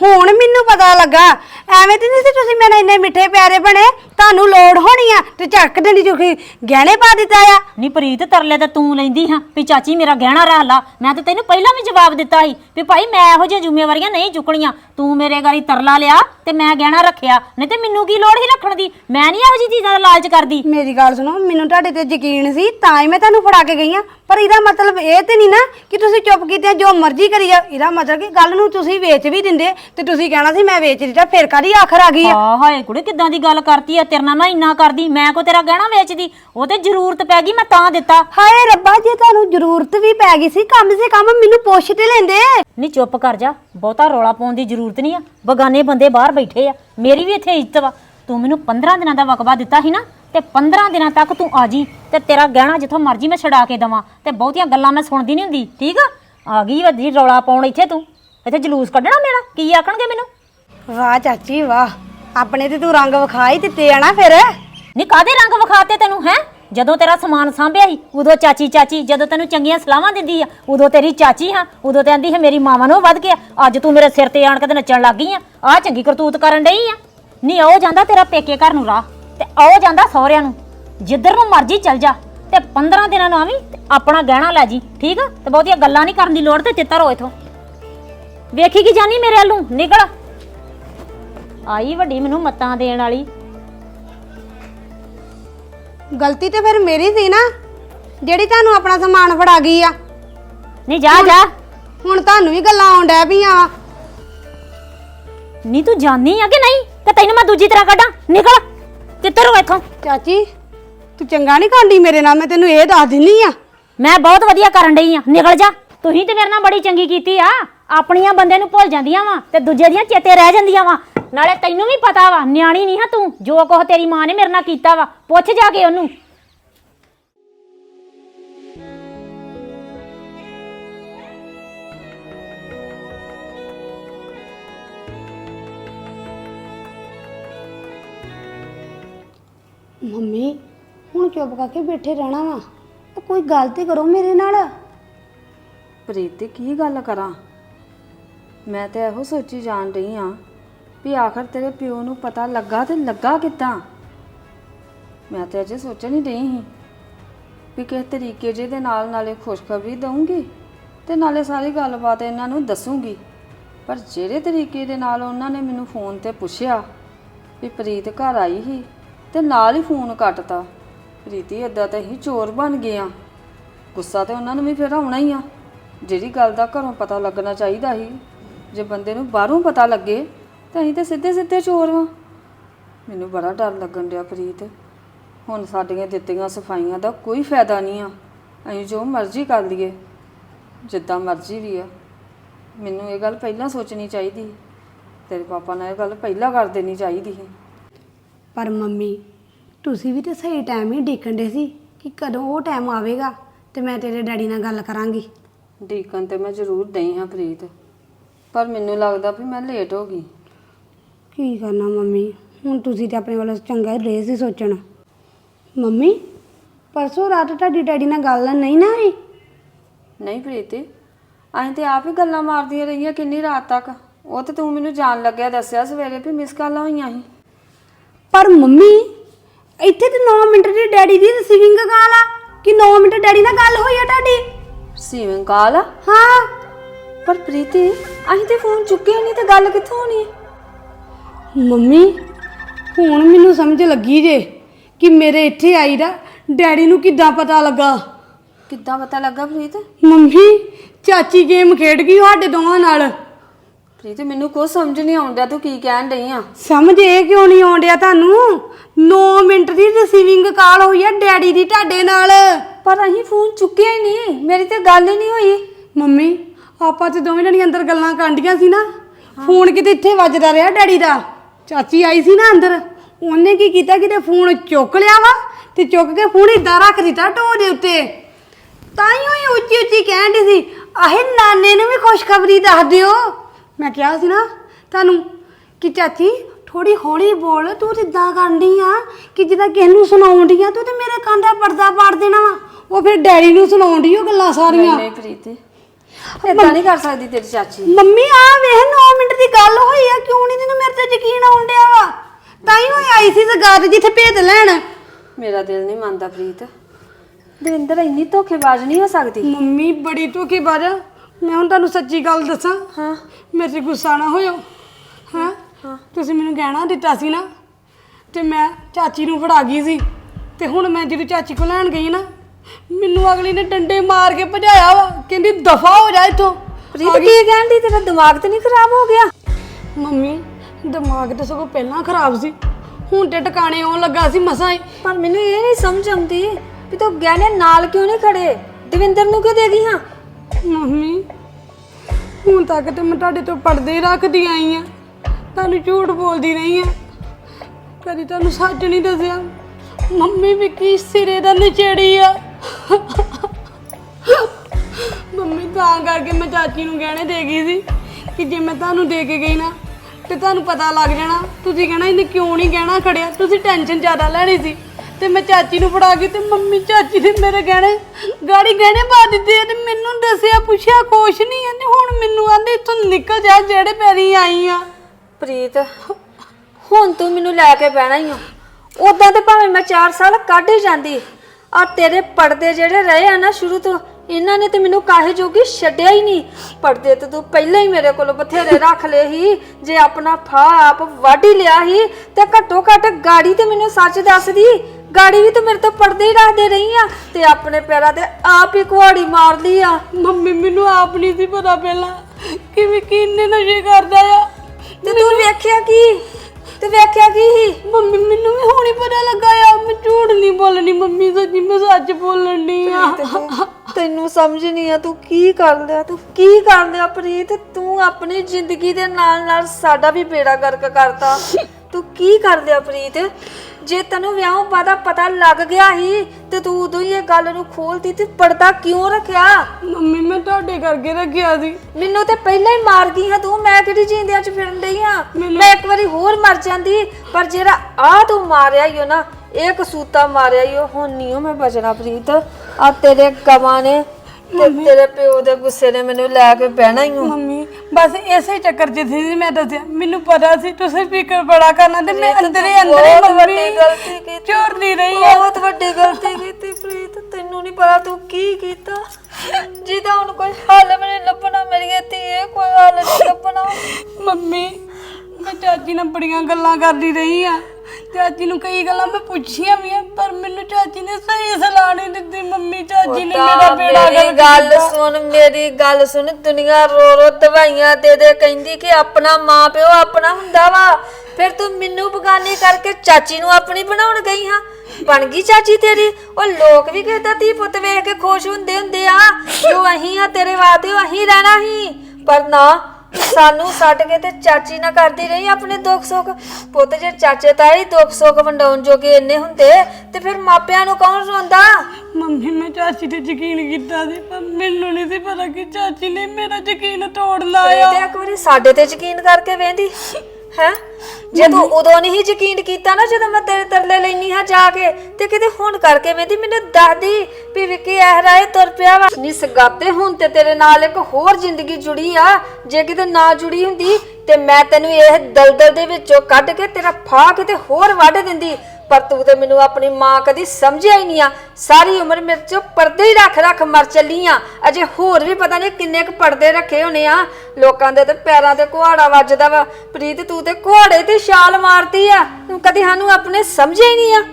ਹੁਣ ਮੈਨੂੰ ਪਤਾ ਲੱਗਾ, ਐਵੇਂ ਤੇ ਨਹੀਂ ਸੀ ਤੁਸੀਂ ਮੇਰੇ ਇੰਨੇ ਮਿੱਠੇ ਪਿਆਰੇ ਬਣੇ, ਤੁਹਾਨੂੰ ਲੋੜ ਹੋਣੀ ਆ ਤੇ ਚੱਕ ਦੇਣੀ ਚੁੱਕੀ ਗਹਿਣੇ ਪਾ ਦਿੱਤਾ ਆ। ਨੀ ਪ੍ਰੀਤ, ਤਰਲੇ ਤਾਂ ਤੂੰ ਲੈਂਦੀ ਹਾਂ ਵੀ ਚਾਚੀ ਮੇਰਾ ਗਹਿਣਾ ਰੱਖ ਲਾ। ਮੈਂ ਤਾਂ ਤੈਨੂੰ ਪਹਿਲਾਂ ਵੀ ਜਵਾਬ ਦਿੱਤਾ ਸੀ ਵੀ ਭਾਈ ਮੈਂ ਇਹੋ ਜਿਹੀਆਂ ਜ਼ਿੰਮੇਵਾਰੀਆਂ ਨਹੀਂ ਚੁੱਕਣੀਆਂ। ਤੂੰ ਮੇਰੇ ਗਾਰੀ ਤਰਲਾ ਲਿਆ। ਤੇ ਮੈਂ ਗਹਿਣਾ ਰੱਖਿਆ ਨਹੀਂ ਤੇ ਮੈਨੂੰ ਕੀ ਲੋੜ ਸੀ ਰੱਖਣ ਦੀ? ਮੈਂ ਨਹੀਂ ਇਹੋ ਜਿਹੀ ਚੀਜ਼ਾਂ ਦਾ ਲਾਲਚ ਕਰਦੀ। ਮੇਰੀ ਗੱਲ ਸੁਣੋ ਮੈਨੂੰ ਤੁਹਾਡੇ ਤੇ ਯਕੀਨ ਸੀ ਤਾਂ ਹੀ ਮੈਂ ਤੁਹਾਨੂੰ ਫੜਾ ਕੇ ਗਈ ਆ ਪਰ ਇਹਦਾ ਮਤਲਬ ਇਹ ਤੇ ਨਹੀਂ ਨਾ ਕਿ ਤੁਸੀਂ ਚੁੱਪ ਕੀਤੇ ਜੋ ਮਰਜ਼ੀ ਕਰੀ ਜਾ ਇਹਦਾ ਮਤਲਬ ਕਿ ਗੱਲ ਨੂੰ ਤੁਸੀਂ ਵੇਚ ਵੀ ਦਿੰਦੇ ਤੇ ਤੁਸੀਂ ਕਹਿਣਾ ਸੀ ਮੈਂ ਵੇਚ ਦਿੱਤਾ ਫਿਰ ਕਾਦੀ ਆਖਰ ਆ ਗਈ ਆ? ਆ ਹਾਏ ਕੁੜੇ ਕਿੱਦਾਂ ਦੀ ਗੱਲ ਕਰਤੀ ਆ? ਤੇਰੇ ਨਾਲ ਮੈਂ ਇੰਨਾ ਕਰਦੀ ਮੈਂ ਕੋ ਤੇਰਾ ਗਹਿਣਾ ਵੇਚਦੀ? ਉਹ ਤੇ ਜ਼ਰੂਰਤ ਪੈ ਗਈ ਮੈਂ ਤਾਂ ਦਿੱਤਾ। ਹਾਏ ਰੱਬਾ ਜੇ ਤੁਹਾਨੂੰ ਜ਼ਰੂਰਤ ਵੀ ਪੈ ਗਈ ਸੀ ਕਮ ਸੇ ਕਮ ਮੈਨੂੰ ਪੁੱਛ ਤੇ ਲੈਂਦੇ। ਨਹੀਂ ਚੁੱਪ ਕਰ ਜਾ। ਬਹੁਤਾ ਰੌਲਾ ਪਾਉਣ ਦੀ ਜ਼ਰੂਰਤ ਨਹੀਂ ਆ। ਬਗਾਨੇ ਬੰਦੇ ਬਾਹਰ ਬੈਠੇ ਆ। ਮੇਰੀ ਵੀ ਇੱਥੇ ਇੱਜ਼ਤ ਵਾ। ਤੂੰ ਮੈਨੂੰ 15 ਦਿਨਾਂ ਦਾ ਵਕਬਾ ਦਿੱਤਾ ਸੀ ਨਾ ਤੇ 15 ਦਿਨਾਂ ਤੱਕ ਤੂੰ ਆ ਜੀ ਤੇ ਤੇਰਾ ਗਹਿਣਾ ਜਿੱਥੋਂ ਮਰਜ਼ੀ ਮੈਂ ਛਡਾ ਕੇ ਦਵਾਂ ਤੇ ਬਹੁਤੀਆਂ ਗੱਲਾਂ ਮੈਂ ਸੁਣਦੀ ਨਹੀਂ ਹੁੰਦੀ। ਠੀਕ ਆ? ਆ ਗਈ ਵੱਡੀ ਰੌਲਾ ਪਾਉਣ ਇੱਥੇ ਤੂੰ। ਇੱਥੇ ਜਲੂਸ ਕੱਢਣਾ ਮੇਰਾ। ਕੀ ਆਖਣਗੇ ਮੈਨੂੰ? ਵਾਹ ਚਾਚੀ ਵਾਹ। ਆਪਣੇ ਤੇ ਤੂੰ ਰੰਗ ਵਿਖਾ ਹੀ ਦਿੱਤੇ ਆ ਨਾ ਫਿਰ। ਨਹੀਂ ਕਾਦੇ ਰੰਗ ਵਿਖਾਤੇ ਤੈਨੂੰ ਹੈ? ਜਦੋਂ ਤੇਰਾ ਸਮਾਨ ਸਾਂਭਿਆ ਸੀ, ਉਦੋਂ ਚਾਚੀ ਚਾਚੀ, ਜਦੋਂ ਤੈਨੂੰ ਚੰਗੀਆਂ ਸਲਾਹਾਂ ਦਿੰਦੀ ਆ, ਉਦੋਂ ਤੇਰੀ ਚਾਚੀ ਹਾਂ, ਉਦੋਂ ਤੇ ਆਂਦੀ ਹੈ ਮੇਰੀ ਮਾਵਾਂ ਨੂੰ ਵੱਧ ਗਿਆ, ਅੱਜ ਤੂੰ ਮੇਰੇ ਸਿਰ ਤੇ ਆਣ ਕੇ ਤੇ ਨੱਚਣ ਲੱਗ ਗਈ ਆ ਆ ਚੰਗੀ ਕਰਤੂਤ ਕਰਨ ਡਈ ਆ। ਨਹੀਂ ਉਹ ਜਾਂਦਾ ਤੇਰਾ ਪੇਕੇ ਘਰ ਨੂੰ ਰਾਹ, ਤੇ ਉਹ ਜਾਂਦਾ ਸਹੁਰਿਆਂ ਨੂੰ, ਜਿੱਧਰ ਨੂੰ ਮਰਜ਼ੀ ਚੱਲ ਜਾ, ਤੇ 15 ਦਿਨਾਂ ਨੂੰ ਆਵੀਂ, ਤੇ ਆਪਣਾ ਗਹਿਣਾ ਲੈ ਜੀ, ਠੀਕ ਆ? ਤੇ ਬਹੁਤੀਆਂ ਗੱਲਾਂ ਨਹੀਂ ਕਰਨ ਦੀ ਲੋੜ ਤੇ ਚਿੱਤਰ ਹੋ ਇਥੋਂ। ਵੇਖੀ ਕੀ ਜਾਨੀ ਮੇਰੇ ਵੱਲ ਨਿਕਲ। ਆਈ ਵੱਡੀ ਮੈਨੂੰ ਮੱਤਾਂ ਦੇਣ ਵਾਲੀ। ਗਲਤੀ ਤੇ ਫਿਰ ਮੇਰੀ ਸੀ ਨਾ ਜਿਹੜੀ ਤੁਹਾਨੂੰ ਆਪਣਾ ਸਮਾਨ ਫੜਾ ਗਈ ਆ। ਨਹੀਂ ਜਾ ਜਾ। ਹੁਣ ਤੁਹਾਨੂੰ ਵੀ ਗੱਲਾਂ ਆਉਣ ਡੈ ਪਈਆਂ ਵਾ। ਨਹੀਂ ਤੂੰ ਜਾਣੀ ਆ ਕਿ ਨਹੀਂ? ਤੇ ਤੈਨੂੰ ਮੈਂ ਦੂਜੀ ਤਰ੍ਹਾਂ ਕੱਢਾਂ। ਨਿਕਲ ਤਿੱਤਰ ਹੋ ਇਥੋਂ? ਚਾਚੀ ਤੂੰ ਚੰਗਾ ਨਹੀਂ ਕਰਦੀ ਮੇਰੇ ਨਾਲ ਮੈਂ ਤੈਨੂੰ ਇਹ ਦੱਸ ਦਿੰਨੀ ਆ। ਮੈਂ ਬਹੁਤ ਵਧੀਆ ਕਰਨ ਡਈ ਆ। ਨਿਕਲ ਜਾ। ਤੁਸੀਂ ਤੇ ਮੇਰੇ ਨਾਲ ਬੜੀ ਚੰਗੀ ਕੀਤੀ ਆ। ਆਪਣੀਆਂ ਬੰਦੇ ਨੂੰ ਭੁੱਲ ਜਾਂਦੀਆਂ ਵਾ ਤੇ ਦੂਜੇ ਦੀਆਂ ਚੇਤੇ ਰਹਿ ਜਾਂਦੀਆਂ ਵਾ। ਨਾਲੇ ਤੈਨੂੰ ਵੀ ਪਤਾ ਵਾ ਨਿਆਣੀ ਨਹੀਂ ਹਾਂ ਤੂੰ। ਜੋ ਕੁਛ ਤੇਰੀ ਮਾਂ ਨੇ ਮੇਰੇ ਨਾਲ ਕੀਤਾ ਵਾ ਪੁੱਛ ਜਾ ਕੇ ਉਹਨੂੰ। ਮੰਮੀ ਹੁਣ ਚੁੱਪ ਕਰਕੇ ਬੈਠੇ ਰਹਿਣਾ ਵਾ। ਉਹ ਕੋਈ ਗੱਲ ਤੇ ਕਰੋ ਮੇਰੇ ਨਾਲ। ਪ੍ਰੀਤ ਕੀ ਗੱਲ ਕਰਾਂ? ਮੈਂ ਤੇ ਇਹੋ ਸੋਚੀ ਜਾਣ ਰਹੀ ਆ ਵੀ ਆਖਰ ਤੇਰੇ ਪਿਓ ਨੂੰ ਪਤਾ ਲੱਗਾ ਤੇ ਲੱਗਾ ਕਿੱਦਾਂ? ਮੈਂ ਤੇ ਅਜੇ ਸੋਚਣ ਹੀ ਰਹੀ ਸੀ ਵੀ ਕਿਸ ਤਰੀਕੇ ਜੇ ਦੇ ਨਾਲ ਨਾਲੇ ਖੁਸ਼ਖਬਰੀ ਦਊਂਗੀ ਤੇ ਨਾਲੇ ਸਾਰੀ ਗੱਲਬਾਤ ਇਹਨਾਂ ਨੂੰ ਦੱਸੂਗੀ। ਪਰ ਜਿਹੜੇ ਤਰੀਕੇ ਦੇ ਨਾਲ ਉਹਨਾਂ ਨੇ ਮੈਨੂੰ ਫੋਨ ਤੇ ਪੁੱਛਿਆ ਵੀ ਪ੍ਰੀਤ ਘਰ ਆਈ ਸੀ ਤੇ ਨਾਲ ਹੀ ਫੋਨ ਕੱਟਤਾ, ਪ੍ਰੀਤੀ ਏਦਾਂ ਤਾਂ ਹੀ ਚੋਰ ਬਣ ਗਏ ਆ ਗੁੱਸਾ ਤੇ ਉਹਨਾਂ ਨੂੰ ਵੀ ਫਿਰ ਆਉਣਾ ਹੀ ਆ। ਜਿਹੜੀ ਗੱਲ ਦਾ ਘਰੋਂ ਪਤਾ ਲੱਗਣਾ ਚਾਹੀਦਾ ਸੀ, ਜੇ ਬੰਦੇ ਨੂੰ ਬਾਹਰੋਂ ਪਤਾ ਲੱਗੇ ਤਾਂ ਅਸੀਂ ਤੇ ਸਿੱਧੇ ਸਿੱਧੇ ਚੋਰ ਵਾਂ। ਮੈਨੂੰ ਬੜਾ ਡਰ ਲੱਗਣ ਡਿਆ ਪ੍ਰੀਤ। ਹੁਣ ਸਾਡੀਆਂ ਦਿੱਤੀਆਂ ਸਫਾਈਆਂ ਦਾ ਕੋਈ ਫਾਇਦਾ ਨਹੀਂ ਆ। ਅਸੀਂ ਜੋ ਮਰਜ਼ੀ ਕਰ ਲਈਏ ਜਿੱਦਾਂ ਮਰਜ਼ੀ ਵੀ ਆ। ਮੈਨੂੰ ਇਹ ਗੱਲ ਪਹਿਲਾਂ ਸੋਚਣੀ ਚਾਹੀਦੀ ਸੀ। ਤੇਰੇ ਪਾਪਾ ਨਾਲ ਇਹ ਗੱਲ ਪਹਿਲਾਂ ਕਰ ਦੇਣੀ ਚਾਹੀਦੀ ਸੀ। ਪਰ ਮੰਮੀ ਤੁਸੀਂ ਵੀ ਤੇ ਸਹੀ ਟਾਈਮ ਹੀ ਡੀਕਣ ਦੇ ਸੀ ਕਿ ਕਦੋਂ ਉਹ ਟਾਈਮ ਆਵੇਗਾ ਤੇ ਮੈਂ ਤੇਰੇ ਡੈਡੀ ਨਾਲ ਗੱਲ ਕਰਾਂਗੀ। ਡੀਕਨ ਤੇ ਮੈਂ ਜ਼ਰੂਰ ਦਈ ਹਾਂ ਪ੍ਰੀਤ। ਪਰ ਮੈਨੂੰ ਲੱਗਦਾ ਵੀ ਮੈਂ ਲੇਟ ਹੋ ਗਈ। ਕੀ ਕਰਨਾ ਮੰਮੀ? ਹੁਣ ਤੁਸੀਂ ਤੇ ਆਪਣੇ ਵੱਲੋਂ ਚੰਗਾ ਹੀ ਰਹੇ ਸੀ ਸੋਚਣ। ਮੰਮੀ ਪਰਸੋਂ ਰਾਤ ਤੁਹਾਡੀ ਡੈਡੀ ਨਾਲ ਗੱਲ ਨਹੀਂ ਨਾ ਹੋਈ? ਨਹੀਂ ਪ੍ਰੀਤੀ ਅਸੀਂ ਤੇ ਆਪ ਹੀ ਗੱਲਾਂ ਮਾਰਦੀਆਂ ਰਹੀਆਂ ਕਿੰਨੀ ਰਾਤ ਤੱਕ। ਉਹ ਤੇ ਤੂੰ ਮੈਨੂੰ ਜਾਣ ਲੱਗਿਆ ਦੱਸਿਆ ਸਵੇਰੇ ਵੀ ਮਿਸ ਕਾਲਾਂ ਹੋਈਆਂ ਸੀ। ਪਰ ਮੰਮੀ ਇੱਥੇ ਤੇ 9 ਮਿੰਟ ਦੀ ਡੈਡੀ ਦੀ ਰਿਸੀਵਿੰਗ ਕਾਲ ਆ। ਕਿ 9 ਮਿੰਟ ਡੈਡੀ ਨਾਲ ਗੱਲ ਹੋਈ ਆ ਤੁਹਾਡੀ? ਸੀਵਨ ਕਾਲ ਆ? ਹਾਂ। ਪਰ ਪ੍ਰੀਤੀ ਅਸੀਂ ਤੇ ਫੋਨ ਚੁੱਕਿਆ ਨਹੀਂ ਤੇ ਗੱਲ ਕਿੱਥੋਂ ਹੋਣੀ ਹੈ? ਮੰਮੀ ਹੁਣ ਮੈਨੂੰ ਸਮਝ ਲੱਗੀ ਜੇ ਕਿ ਮੇਰੇ ਇੱਥੇ ਆਈ ਦਾ ਡੈਡੀ ਨੂੰ ਕਿੱਦਾਂ ਪਤਾ ਲੱਗਾ। ਕਿੱਦਾਂ ਪਤਾ ਲੱਗਾ ਪ੍ਰੀਤ? ਮੰਮੀ ਚਾਚੀ ਗੇਮ ਖੇਡ ਗਈ ਸਾਡੇ ਦੋਵਾਂ ਨਾਲ। ਪ੍ਰੀਤ ਮੈਨੂੰ ਕੋਈ ਸਮਝ ਨਹੀਂ ਆਉਂਦਾ ਤੂੰ ਕੀ ਕਹਿਣ ਡਈ ਆ? ਸਮਝ ਇਹ ਕਿਉਂ ਨਹੀਂ ਆਉਂਦਿਆ ਤੁਹਾਨੂੰ? 9 ਮਿੰਟ ਦੀ ਰਿਸੀਵਿੰਗ ਕਾਲ ਹੋਈ ਆ ਡੈਡੀ ਦੀ ਤੁਹਾਡੇ ਨਾਲ। ਪਰ ਅਸੀਂ ਫੋਨ ਚੁੱਕਿਆ ਹੀ ਨਹੀਂ ਮੇਰੀ ਤੇ ਗੱਲ ਹੀ ਨਹੀਂ ਹੋਈ। ਮੰਮੀ ਆਪਾਂ ਤੇ ਦੋਵੇਂ ਜਣੀਆਂ ਅੰਦਰ ਗੱਲਾਂ ਕਾਂਡੀਆਂ ਸੀ ਨਾ। ਫੋਨ ਕਿਤੇ ਇੱਥੇ ਵੱਜਦਾ ਰਿਹਾ ਡੈਡੀ ਦਾ। ਚਾਚੀ ਆਈ ਸੀ ਨਾ ਅੰਦਰ ਉਹਨੇ ਕੀ ਕੀਤਾ ਕਿਤੇ ਫੋਨ ਚੁੱਕ ਲਿਆ ਵਾ ਤੇ ਚੁੱਕ ਕੇ ਫੋਨ ਇਦਾਂ ਰੱਖ ਦਿੱਤਾ ਢੋ ਦੇ ਉੱਤੇ। ਤਾਂ ਹੀ ਉਹ ਉੱਚੀ ਉੱਚੀ ਕਹਿਣ ਡਈ ਸੀ ਆਹੇ ਨਾਨੇ ਨੂੰ ਵੀ ਖੁਸ਼ਖਬਰੀ ਦੱਸ ਦਿਓ। ਮੈਂ ਕਿਹਾ ਸੀ ਨਾ ਤੁਹਾਨੂੰ ਕਿ ਚਾਚੀ ਥੋੜੀ ਹੌਲੀ ਬੋਲ ਤੂੰ ਇਦਾਂ ਕਰਦੀ ਆ ਕਿ ਜਿੱਦਾਂ ਕਿਸੇ ਨੂੰ ਸੁਣਾਉਂਦੀ ਆ ਤੂੰ ਤੇ ਮੇਰੇ ਕੰਨ ਦਾ ਪਰਦਾ ਪਾੜ ਦੇਣਾ ਵਾ। ਉਹ ਫਿਰ ਡੈਡੀ ਨੂੰ ਸੁਣਾਉਂਦੀ ਉਹ ਗੱਲਾਂ ਸਾਰੀਆਂ। ਨਹੀਂ ਪ੍ਰੀਤੀ ਏਦਾਂ ਨਹੀਂ ਕਰ ਸਕਦੀ ਤੇਰੀ ਚਾਚੀ। ਮੰਮੀ ਆ ਵੇਖ 9 ਮਿੰਟ ਦੀ ਗੱਲ ਹੋਈ ਆ ਕਿਉਂ ਨਹੀਂ ਤੈਨੂੰ ਮੇਰੇ ਤੇ ਯਕੀਨ ਆਉਣ ਡਿਆ ਵਾ? ਤਾਂ ਹੀ ਹੋਈ ਆਈ ਸੀ ਸਗਾਤ ਜਿੱਥੇ ਭੇਦ ਲੈਣ। ਮੇਰਾ ਦਿਲ ਨਹੀਂ ਮੰਨਦਾ ਪ੍ਰੀਤ। ਦਵਿੰਦਰ ਇੰਨੀ ਧੋਖੇਬਾਜ਼ ਨਹੀਂ ਹੋ ਸਕਦੀ। ਮੰਮੀ ਬੜੀ ਧੋਖੀ ਬਾਜ ਮੈਂ ਹੁਣ ਤੁਹਾਨੂੰ ਸੱਚੀ ਗੱਲ ਦੱਸਾਂ। ਹਾਂ। ਮੇਰੇ ਤੇ ਗੁੱਸਾ ਨਾ ਹੋਇਓ। ਹਾਂ। ਤੁਸੀਂ ਮੈਨੂੰ ਗਹਿਣਾ ਦਿੱਤਾ ਸੀ ਨਾ ਤੇ ਮੈਂ ਚਾਚੀ ਨੂੰ ਫੜਾ ਗਈ ਸੀ। ਤੇ ਹੁਣ ਮੈਂ ਜਦੋਂ ਚਾਚੀ ਕੋਲ ਲੈਣ ਗਈ ਨਾ ਮੈਨੂੰ ਅਗਲੀ ਨੇ ਡੰਡੇ ਮਾਰ ਕੇ ਭਜਾਇਆ ਵਾ। ਕਹਿੰਦੀ ਦਫਾ ਹੋ ਜਾ ਇੱਥੋਂ। ਪ੍ਰੀਤ ਕੀ ਕਹਿਣ ਦੀ ਤੇਰਾ ਦਿਮਾਗ ਤੇ ਨਹੀਂ ਖਰਾਬ ਹੋ ਗਿਆ? ਮੰਮੀ ਦਿਮਾਗ ਤਾਂ ਸਗੋਂ ਪਹਿਲਾਂ ਖਰਾਬ ਸੀ। ਹੁਣ ਤੇ ਟਿਕਾਣੇ ਆਉਣ ਲੱਗਾ ਸੀ ਮਸਾਂ ਹੀ। ਪਰ ਮੈਨੂੰ ਇਹ ਨਹੀਂ ਸਮਝ ਆਉਂਦੀ ਵੀ ਤੂੰ ਗਹਿਣੇ ਨਾਲ ਕਿਉਂ ਨਹੀਂ ਖੜੇ? ਦਵਿੰਦਰ ਨੂੰ ਕਿਉਂ ਦੇ ਗਈ ਹਾਂ? ਮੰਮੀ ਹੁਣ ਤੱਕ ਤੇ ਮੈਂ ਤੁਹਾਡੇ ਤੋਂ ਪਰਦੇ ਰੱਖਦੀ ਆਈ ਆ ਤੁਹਾਨੂੰ ਝੂਠ ਬੋਲਦੀ ਨਹੀਂ ਆ ਕਦੀ ਤੁਹਾਨੂੰ ਸੱਚ ਨਹੀਂ ਦੱਸਿਆ। ਮੰਮੀ ਵੀ ਕੀ ਸਿਰੇ ਦਾ ਨਚੇੜੀ ਆ। ਤਾਂ ਕਰਕੇ ਮੈਂ ਚਾਚੀ ਨੂੰ ਗਹਿਣੇ ਦੇ ਗਈ ਸੀ ਕਿ ਜੇ ਮੈਂ ਤੁਹਾਨੂੰ ਦੇ ਕੇ ਗਈ ਨਾ, ਤੇ ਤੁਹਾਨੂੰ ਪਤਾ ਲੱਗ ਜਾਣਾ, ਤੁਸੀਂ ਕਹਿਣਾ ਇਹਨੇ ਕਿਉਂ ਨਹੀਂ ਗਹਿਣਾ ਖੜਿਆ? ਤੁਸੀਂ ਟੈਨਸ਼ਨ ਜ਼ਿਆਦਾ ਲੈਣੀ ਸੀ। ਤੇ ਮੈਂ ਚਾਚੀ ਨੂੰ ਫੜਾ ਗਈ ਤੇ ਮੰਮੀ ਚਾਚੀ ਨੇ ਮੇਰੇ ਗਹਿਣੇ, ਗਾੜੀ ਗਹਿਣੇ ਪਾ ਦਿੱਤੇ ਆ ਤੇ ਮੈਨੂੰ ਦੱਸਿਆ, ਪੁੱਛਿਆ, ਕੁਛ ਨਹੀਂ ਕਹਿੰਦੇ ਹੁਣ ਮੈਨੂੰ ਆਂਦੇ ਇੱਥੋਂ ਨਿਕਲ ਜਾ, ਜਿਹੜੇ ਪੈਰੀ ਆਈ ਆ। ਪ੍ਰੀਤ, ਹੁਣ ਤੂੰ ਮੈਨੂੰ ਲੈ ਕੇ ਬਹਿਣਾ ਹੀ ਆ। ਉਦਾਂ ਤੇ ਭਾਵੇਂ ਮੈਂ 4 ਸਾਲ ਕੱਢ ਹੀ ਜਾਂਦੀ, ਆ ਤੇਰੇ ਪਰਦੇ ਜਿਹੜੇ ਰਹੇ ਆ ਨਾ ਸ਼ੁਰੂ ਤੋਂ ਇਹਨਾਂ ਨੇ ਤੇ ਮੈਨੂੰ ਕਾਹੇ ਜੋਗੀ ਛੱਡਿਆ ਹੀ ਨਹੀਂ। ਪਰਦੇ ਤੇ ਤੂੰ ਪਹਿਲਾਂ ਹੀ ਮੇਰੇ ਕੋਲ ਬਥੇਰੇ ਰੱਖ ਲਏ ਸੀ। ਜੇ ਆਪਣਾ ਫਾ ਆਪ ਵਾਢੀ ਲਿਆ ਸੀ ਤੇ ਘੱਟੋ ਘੱਟ ਗਾੜੀ ਤੇ ਮੈਨੂੰ ਸੱਚ ਦੱਸਦੀ ਗਾੜੀ ਵੀ ਤੂੰ ਮੇਰੇ ਤੋਂ ਪਰਦੇ ਹੀ ਰੱਖਦੇ ਰਹੀ ਆ ਤੇ ਆਪਣੇ ਪੈਰਾਂ ਤੇ ਆਪ ਹੀ ਕੁਹਾੜੀ ਮਾਰ ਲਈ ਆ। ਮੰਮੀ ਮੈਨੂੰ ਆਪ ਨਹੀਂ ਸੀ ਪਤਾ ਪਹਿਲਾਂ ਕਿਵੇਂ ਕਿੰਨੇ ਨਸ਼ੇ ਕਰਦਾ ਆ। ਤੇ ਤੂੰ ਵੇਖਿਆ ਕੀ? ਤੇ ਵੇਖਿਆ ਕੀ ਸੀ? ਮੰਮੀ ਮੈਨੂੰ ਵੀ ਹੁਣੀ ਪਤਾ ਲੱਗਾ ਆ। ਮੈਂ ਝੂਠ ਨਹੀਂ ਬੋਲਣੀ ਮੰਮੀ ਸੱਚੀ ਮੈਂ ਸੱਚ ਬੋਲਣ ਆ। ਤੇ ਤੂੰ- ਤੈਨੂੰ ਸਮਝ ਨਹੀਂ ਆ ਤੂੰ ਕੀ ਕਰ ਲਿਆ ਤੂੰ ਕੀ ਕਰ ਲਿਆ ਪ੍ਰੀਤ? ਤੂੰ ਆਪਣੀ ਜ਼ਿੰਦਗੀ ਦੇ ਨਾਲ ਨਾਲ ਸਾਡਾ ਵੀ ਬੇੜਾ ਗਰਕ ਕਰਤਾ। ਤੂੰ ਕੀ ਕਰ ਲਿਆ ਪ੍ਰੀਤ? ਜੇ ਤੈਨੂੰ ਵਿਆਹ ਬਾਦਾ ਪਤਾ ਲੱਗ ਗਿਆ ਸੀ ਤੇ ਤੂੰ ਉਦੋਂ ਹੀ ਇਹ ਗੱਲ ਨੂੰ ਖੋਲਤੀ ਤੇ ਪਰਦਾ ਕਿਉਂ ਰੱਖਿਆ? ਮੰਮੀ ਮੈਂ ਤੁਹਾਡੇ ਕਰਕੇ ਰੱਖਿਆ ਸੀ। ਮੈਨੂੰ ਤੇ ਪਹਿਲਾਂ ਹੀ ਮਾਰ ਗਈ ਹੈ ਤੂੰ ਮੈਂ ਕਿਹੜੀ ਜਿੰਦਿਆਂ 'ਚ ਫਿਰਨ ਡਈ ਆ? ਮੈਂ ਇੱਕ ਵਾਰੀ ਹੋਰ ਮਰ ਜਾਂਦੀ ਪਰ ਜਿਹੜਾ ਆ ਤੂੰ ਮਾਰਿਆ ਈ ਓ ਨਾ ਇਹ ਕਸੂਤਾ ਮਾਰਿਆ ਈ ਓ ਹੁਣ ਨਹੀਂ ਓ ਮੈਂ ਬਚਣਾ ਪ੍ਰੀਤ। ਆ ਤੇਰੇ ਗਵਾਂ ਨੇ ਤੇ ਤੇਰੇ ਪਿਓ ਦੇ ਗੁੱਸੇ ਨੇ ਮੈਨੂੰ ਲੈ ਕੇ ਬਹਿਣਾ ਹੀ ਓ। ਮੰਮੀ ਬਸ ਇਸੇ ਚੱਕਰ 'ਚ ਸੀ ਮੈਂ ਦੱਸਿਆ। ਮੈਨੂੰ ਪਤਾ ਸੀ ਤੁਸੀਂ ਫਿਕਰ ਬੜਾ ਕਰਨਾ ਤੇ ਮੈਂ ਅੰਦਰੇ ਅੰਦਰੇ ਬਹੁਤ ਮੰਮੀ ਵੱਡੀ ਗਲਤੀ ਕੀਤੀ। ਚੋਰਦੀ ਰਹੀ ਆ। ਬਹੁਤ ਵੱਡੀ ਗਲਤੀ ਕੀਤੀ ਪ੍ਰੀਤ ਤੈਨੂੰ ਨਹੀਂ ਪਤਾ ਤੂੰ ਕੀ ਕੀਤਾ। ਜਿਹਦਾ ਹੁਣ ਕੋਈ ਹੱਲ ਨਹੀਂ ਲੱਭਣਾ ਮੇਰੀ ਧੀਏ ਕੋਈ ਹੱਲ ਨਹੀਂ ਲੱਭਣਾ। ਮੰਮੀ ਮੈਂ ਚਾਚੀ ਨਾਲ ਬੜੀਆਂ ਗੱਲਾਂ ਕਰਦੀ ਰਹੀ ਆ। ਚਾਚੀ ਨੂੰ ਕਈ ਗੱਲਾਂ ਮੈਂ ਪੁੱਛੀਆਂ ਵੀ ਆ ਪਰ ਮੈਨੂੰ ਚਾਚੀ ਨੇ ਸਹੀ ਸਲਾਹ ਨਹੀਂ ਦਿੱਤੀ। ਮੰਮੀ ਚਾਚੀ ਨੇ ਮੇਰਾ ਤਾਂ ਬੇੜਾ ਮੇਰੀ ਗਰਕ ਗੱਲ ਕੀਤਾ। ਸੁਣ ਮੇਰੀ ਗੱਲ ਸੁਣ ਦੁਨੀਆ ਰੋ ਰੋ ਦਵਾਈਆਂ ਦੇ ਦੇ ਕਹਿੰਦੀ ਕਿ ਆਪਣਾ ਮਾਂ ਪਿਓ ਆਪਣਾ ਹੁੰਦਾ ਵਾ। ਫਿਰ ਤੂੰ ਮੈਨੂੰ ਬਗਾਨੀ ਕਰਕੇ ਚਾਚੀ ਨੂੰ ਆਪਣੀ ਬਣਾਉਣ ਗਈ ਹਾਂ। ਬਣ ਗਈ ਚਾਚੀ ਤੇਰੀ? ਉਹ ਲੋਕ ਵੀ ਕਹਿੰਦਾ ਧੀ ਪੁੱਤ ਵੇਖ ਕੇ ਖੁਸ਼ ਹੁੰਦੇ ਹੁੰਦੇ ਆ। ਜੋ ਅਹੀਂ ਆ ਤੇਰੇ ਵਾਸਤੇ ਉਹ ਅਹੀਂ ਰਹਿਣਾ ਹੀ ਪਰ ਨਾ ਸਾਨੂੰ ਛੱਡ ਕੇ ਤੇ ਚਾਚੀ ਨਾ ਕਰਦੀ ਰਹੀ ਆਪਣੇ ਦੁੱਖ ਸੁੱਖ। ਪੁੱਤ ਜੇ ਚਾਚੇ ਤਾਈ ਦੁੱਖ ਸੁੱਖ ਵੰਡਾਉਣ ਜੋਗੇ ਇੰਨੇ ਹੁੰਦੇ ਤੇ ਫਿਰ ਮਾਪਿਆਂ ਨੂੰ ਕੌਣ ਰੋਂਦਾ? ਮੰਮੀ ਮੈਂ ਚਾਚੀ ਤੇ ਯਕੀਨ ਕੀਤਾ ਸੀ ਪਰ ਮੈਨੂੰ ਨਹੀਂ ਸੀ ਪਤਾ ਕਿ ਚਾਚੀ ਨੇ ਮੇਰਾ ਯਕੀਨ ਤੋੜਨਾ ਆ ਤੇ ਇੱਕ ਵਾਰੀ ਸਾਡੇ ਤੇ ਯਕੀਨ ਕਰਕੇ ਵੇਂਦੀ ਹੈ? ਜੇ ਤੂੰ ਉਦੋਂ ਨਹੀਂ ਯਕੀਨ ਕੀਤਾ ਨਾ ਜਦੋਂ ਮੈਂ ਤੇਰੇ ਤਰਲੇ ਲੈਣੀ ਹਾਂ ਜਾ ਕੇ ਤੇ ਕਿਤੇ ਹੁਣ ਕਰਕੇ ਵੇਂਦੀ ਮੈਨੂੰ ਦੱਸਦੀ ਵੀ ਵਿੱਕੀ ਇਹ ਰਾਏ ਤੁਰ ਪਿਆ ਵਾ। ਨੀ ਸਗਾਤੇ ਹੁਣ ਤੇ ਤੇਰੇ ਨਾਲ ਇੱਕ ਹੋਰ ਜ਼ਿੰਦਗੀ ਜੁੜੀ ਆ। ਜੇ ਕਿਤੇ ਨਾ ਜੁੜੀ ਹੁੰਦੀ ਤੇ ਮੈਂ ਤੈਨੂੰ ਇਹ ਦਲਦਲ ਦੇ ਵਿੱਚੋਂ ਕੱਢ ਕੇ ਤੇਰਾ ਫਾਹ ਕਿਤੇ ਹੋਰ ਵੱਢ ਦਿੰਦੀ। ਪਰ ਤੂੰ ਤੇ ਮੈਨੂੰ ਆਪਣੀ ਮਾਂ ਕਦੀ ਸਮਝਿਆ ਹੀ ਨਹੀਂ ਆ। ਸਾਰੀ ਉਮਰ ਮੇਰੇ ਚੋਂ ਪਰਦੇ ਹੀ ਰੱਖ ਰੱਖ ਮਰ ਚੱਲੀ ਆ। ਅਜੇ ਹੋਰ ਵੀ ਪਤਾ ਨਹੀਂ ਕਿੰਨੇ ਕੁ ਪਰਦੇ ਰੱਖੇ ਹੋਣੇ ਆ। ਲੋਕਾਂ ਦੇ ਤੇ ਪੈਰਾਂ ਤੇ ਕੁਹਾੜਾ ਵੱਜਦਾ ਵਾ। ਪ੍ਰੀਤ, ਤੂੰ ਤੇ ਕੁਹਾੜੇ ਤੇ ਛਾਲ ਮਾਰਦੀ ਆ। ਤੂੰ ਕਦੀ ਸਾਨੂੰ ਆਪਣੇ ਸਮਝਿਆ ਹੀ ਨਹੀਂ ਆ।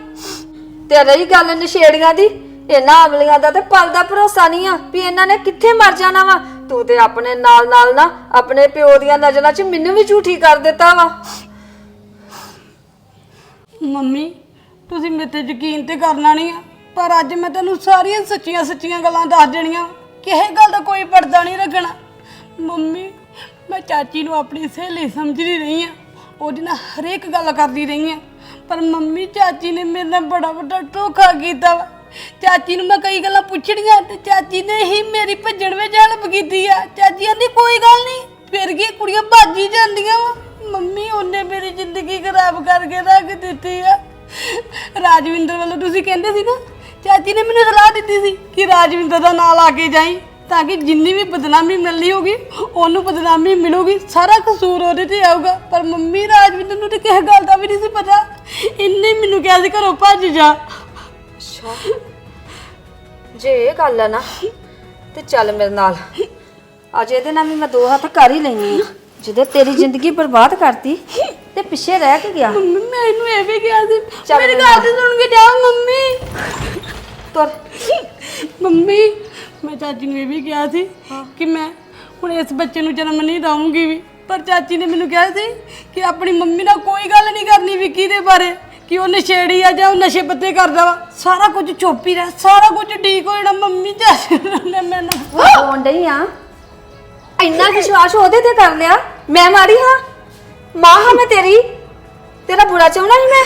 ਤੇ ਰਹੀ ਗੱਲ ਨਸ਼ੇੜੀਆਂ ਦੀ। ਇਹਨਾਂ ਅਮਲੀਆਂ ਦਾ ਤੇ ਪਲ ਦਾ ਭਰੋਸਾ ਨਹੀਂ ਆ ਵੀ ਇਹਨਾਂ ਨੇ ਕਿੱਥੇ ਮਰ ਜਾਣਾ ਵਾ। ਤੂੰ ਤੇ ਆਪਣੇ ਨਾਲ ਨਾਲ ਨਾ ਆਪਣੇ ਪਿਓ ਦੀਆਂ ਨਜ਼ਰਾਂ 'ਚ ਮੈਨੂੰ ਵੀ ਝੂਠੀ ਕਰ ਦਿੱਤਾ ਵਾ। ਮੰਮੀ ਤੁਸੀਂ ਮੇਰੇ ਤੇ ਯਕੀਨ ਤੇ ਕਰਨਾ ਨਹੀਂ ਆ। ਪਰ ਅੱਜ ਮੈਂ ਤੁਹਾਨੂੰ ਸਾਰੀਆਂ ਸੱਚੀਆਂ ਸੱਚੀਆਂ ਗੱਲਾਂ ਦੱਸ ਦੇਣੀਆਂ। ਕਿਸੇ ਗੱਲ ਦਾ ਕੋਈ ਪਰਦਾ ਨਹੀਂ ਰੱਖਣਾ। ਮੰਮੀ, ਮੈਂ ਚਾਚੀ ਨੂੰ ਆਪਣੀ ਸਹੇਲੀ ਸਮਝਦੀ ਰਹੀ ਆ। ਉਹਦੇ ਨਾਲ ਹਰੇਕ ਗੱਲ ਕਰਦੀ ਰਹੀ ਆ। ਪਰ ਮੰਮੀ, ਚਾਚੀ ਨੇ ਮੇਰੇ ਨਾਲ ਬੜਾ ਵੱਡਾ ਧੋਖਾ ਕੀਤਾ ਵਾ। ਚਾਚੀ ਨੂੰ ਮੈਂ ਕਈ ਗੱਲਾਂ ਪੁੱਛਣੀਆਂ ਤੇ ਚਾਚੀ ਨੇ ਹੀ ਮੇਰੀ ਭੱਜਣ ਵਿੱਚ ਹੈਲਪ ਕੀਤੀ ਆ। ਚਾਚੀ ਕਹਿੰਦੀ ਕੋਈ ਗੱਲ ਨਹੀਂ, ਫਿਰ ਕੀ ਕੁੜੀਆਂ ਭੱਜ ਹੀ ਜਾਂਦੀਆਂ ਵਾ? ਮੰਮੀ, ਉਹਨੇ ਮੇਰੀ ਜ਼ਿੰਦਗੀ ਖਰਾਬ ਕਰਕੇ ਰੱਖ ਦਿੱਤੀ ਆ। ਰਾਜਵਿੰਦਰ ਵੱਲੋਂ ਤੁਸੀਂ ਕਹਿੰਦੇ ਸੀ ਨਾ, ਚਾਚੀ ਨੇ ਮੈਨੂੰ ਸਲਾਹ ਦਿੱਤੀ ਸੀ ਕਿ ਰਾਜਵਿੰਦਰ ਦਾ ਨਾਂ ਲਾ ਕੇ ਜਾਈ, ਤਾਂ ਕਿ ਜਿੰਨੀ ਵੀ ਬਦਨਾਮੀ ਮਿਲਣੀ ਹੋਗੀ ਉਹਨੂੰ ਬਦਨਾਮੀ ਮਿਲੂਗੀ, ਸਾਰਾ ਕਸੂਰ ਉਹਦੇ ਤੇ ਆਊਗਾ। ਪਰ ਮੰਮੀ ਰਾਜਵਿੰਦਰ ਨੂੰ ਤੇ ਕਿਸੇ ਗੱਲ ਦਾ ਵੀ ਨਹੀਂ ਸੀ ਪਤਾ। ਇੰਨੇ ਮੈਨੂੰ ਕਿਹਾ ਸੀ, ਘਰੋਂ ਭੱਜ ਜਾ। ਜੇ ਇਹ ਗੱਲ ਆ ਨਾ, ਤੇ ਚੱਲ ਮੇਰੇ ਨਾਲ। ਅੱਜ ਇਹਦੇ ਨਾਲ ਵੀ ਮੈਂ ਦੋ ਹੱਥ ਕਰ ਹੀ ਲੈਣੀ ਆ ਜਿਹਦੇ ਤੇਰੀ ਜ਼ਿੰਦਗੀ ਬਰਬਾਦ ਕਰਤੀ ਤੇ ਪਿੱਛੇ ਰਹਿ ਕੇ ਗਿਆ? ਮੰਮੀ ਮੈਂ ਇਹਨੂੰ ਇਹ ਵੀ ਕਿਹਾ ਸੀ। ਚੱਲ ਮੇਰੀ ਤੇ ਸੁਣ ਕੇ ਜਾ ਮੰਮੀ। ਤੁਰ। ਮੰਮੀ ਮੈਂ ਚਾਚੀ ਨੂੰ ਇਹ ਵੀ ਕਿਹਾ ਸੀ ਕਿ ਮੈਂ ਹੁਣ ਇਸ ਬੱਚੇ ਨੂੰ ਜਨਮ ਨਹੀਂ ਦਵਾਂਗੀ ਵੀ। ਪਰ ਚਾਚੀ ਨੇ ਮੈਨੂੰ ਕਿਹਾ ਸੀ ਕਿ ਆਪਣੀ ਮੰਮੀ ਨਾਲ ਕੋਈ ਗੱਲ ਨਹੀਂ ਕਰਨੀ ਵਿੱਕੀ ਦੇ ਬਾਰੇ ਕਿ ਉਹ ਨਸ਼ੇੜੀ ਆ ਜਾਂ ਉਹ ਨਸ਼ੇ ਪੱਤੇ ਕਰਦਾ ਵਾ। ਸਾਰਾ ਕੁਝ ਚੁੱਪ ਹੀ ਰਹਿ ਸਾਰਾ ਕੁਝ ਠੀਕ ਹੋ ਜਾਣਾ ਮੰਮੀ ਚਾਚੀ ਨੇ ਮੈਨੂੰ ਹੋਣ ਡਈ ਆ? ਇੰਨਾ ਵਿਸ਼ਵਾਸ ਉਹਦੇ ਤੇ ਕਰ ਲਿਆ? ਮੈਂ ਮਾੜੀ ਹਾਂ? ਮਾਂ ਹਾਂ ਮੈਂ ਤੇਰੀ। ਤੇਰਾ ਬੁਰਾ ਚਾਹੁੰਦਾ ਸੀ ਮੈਂ?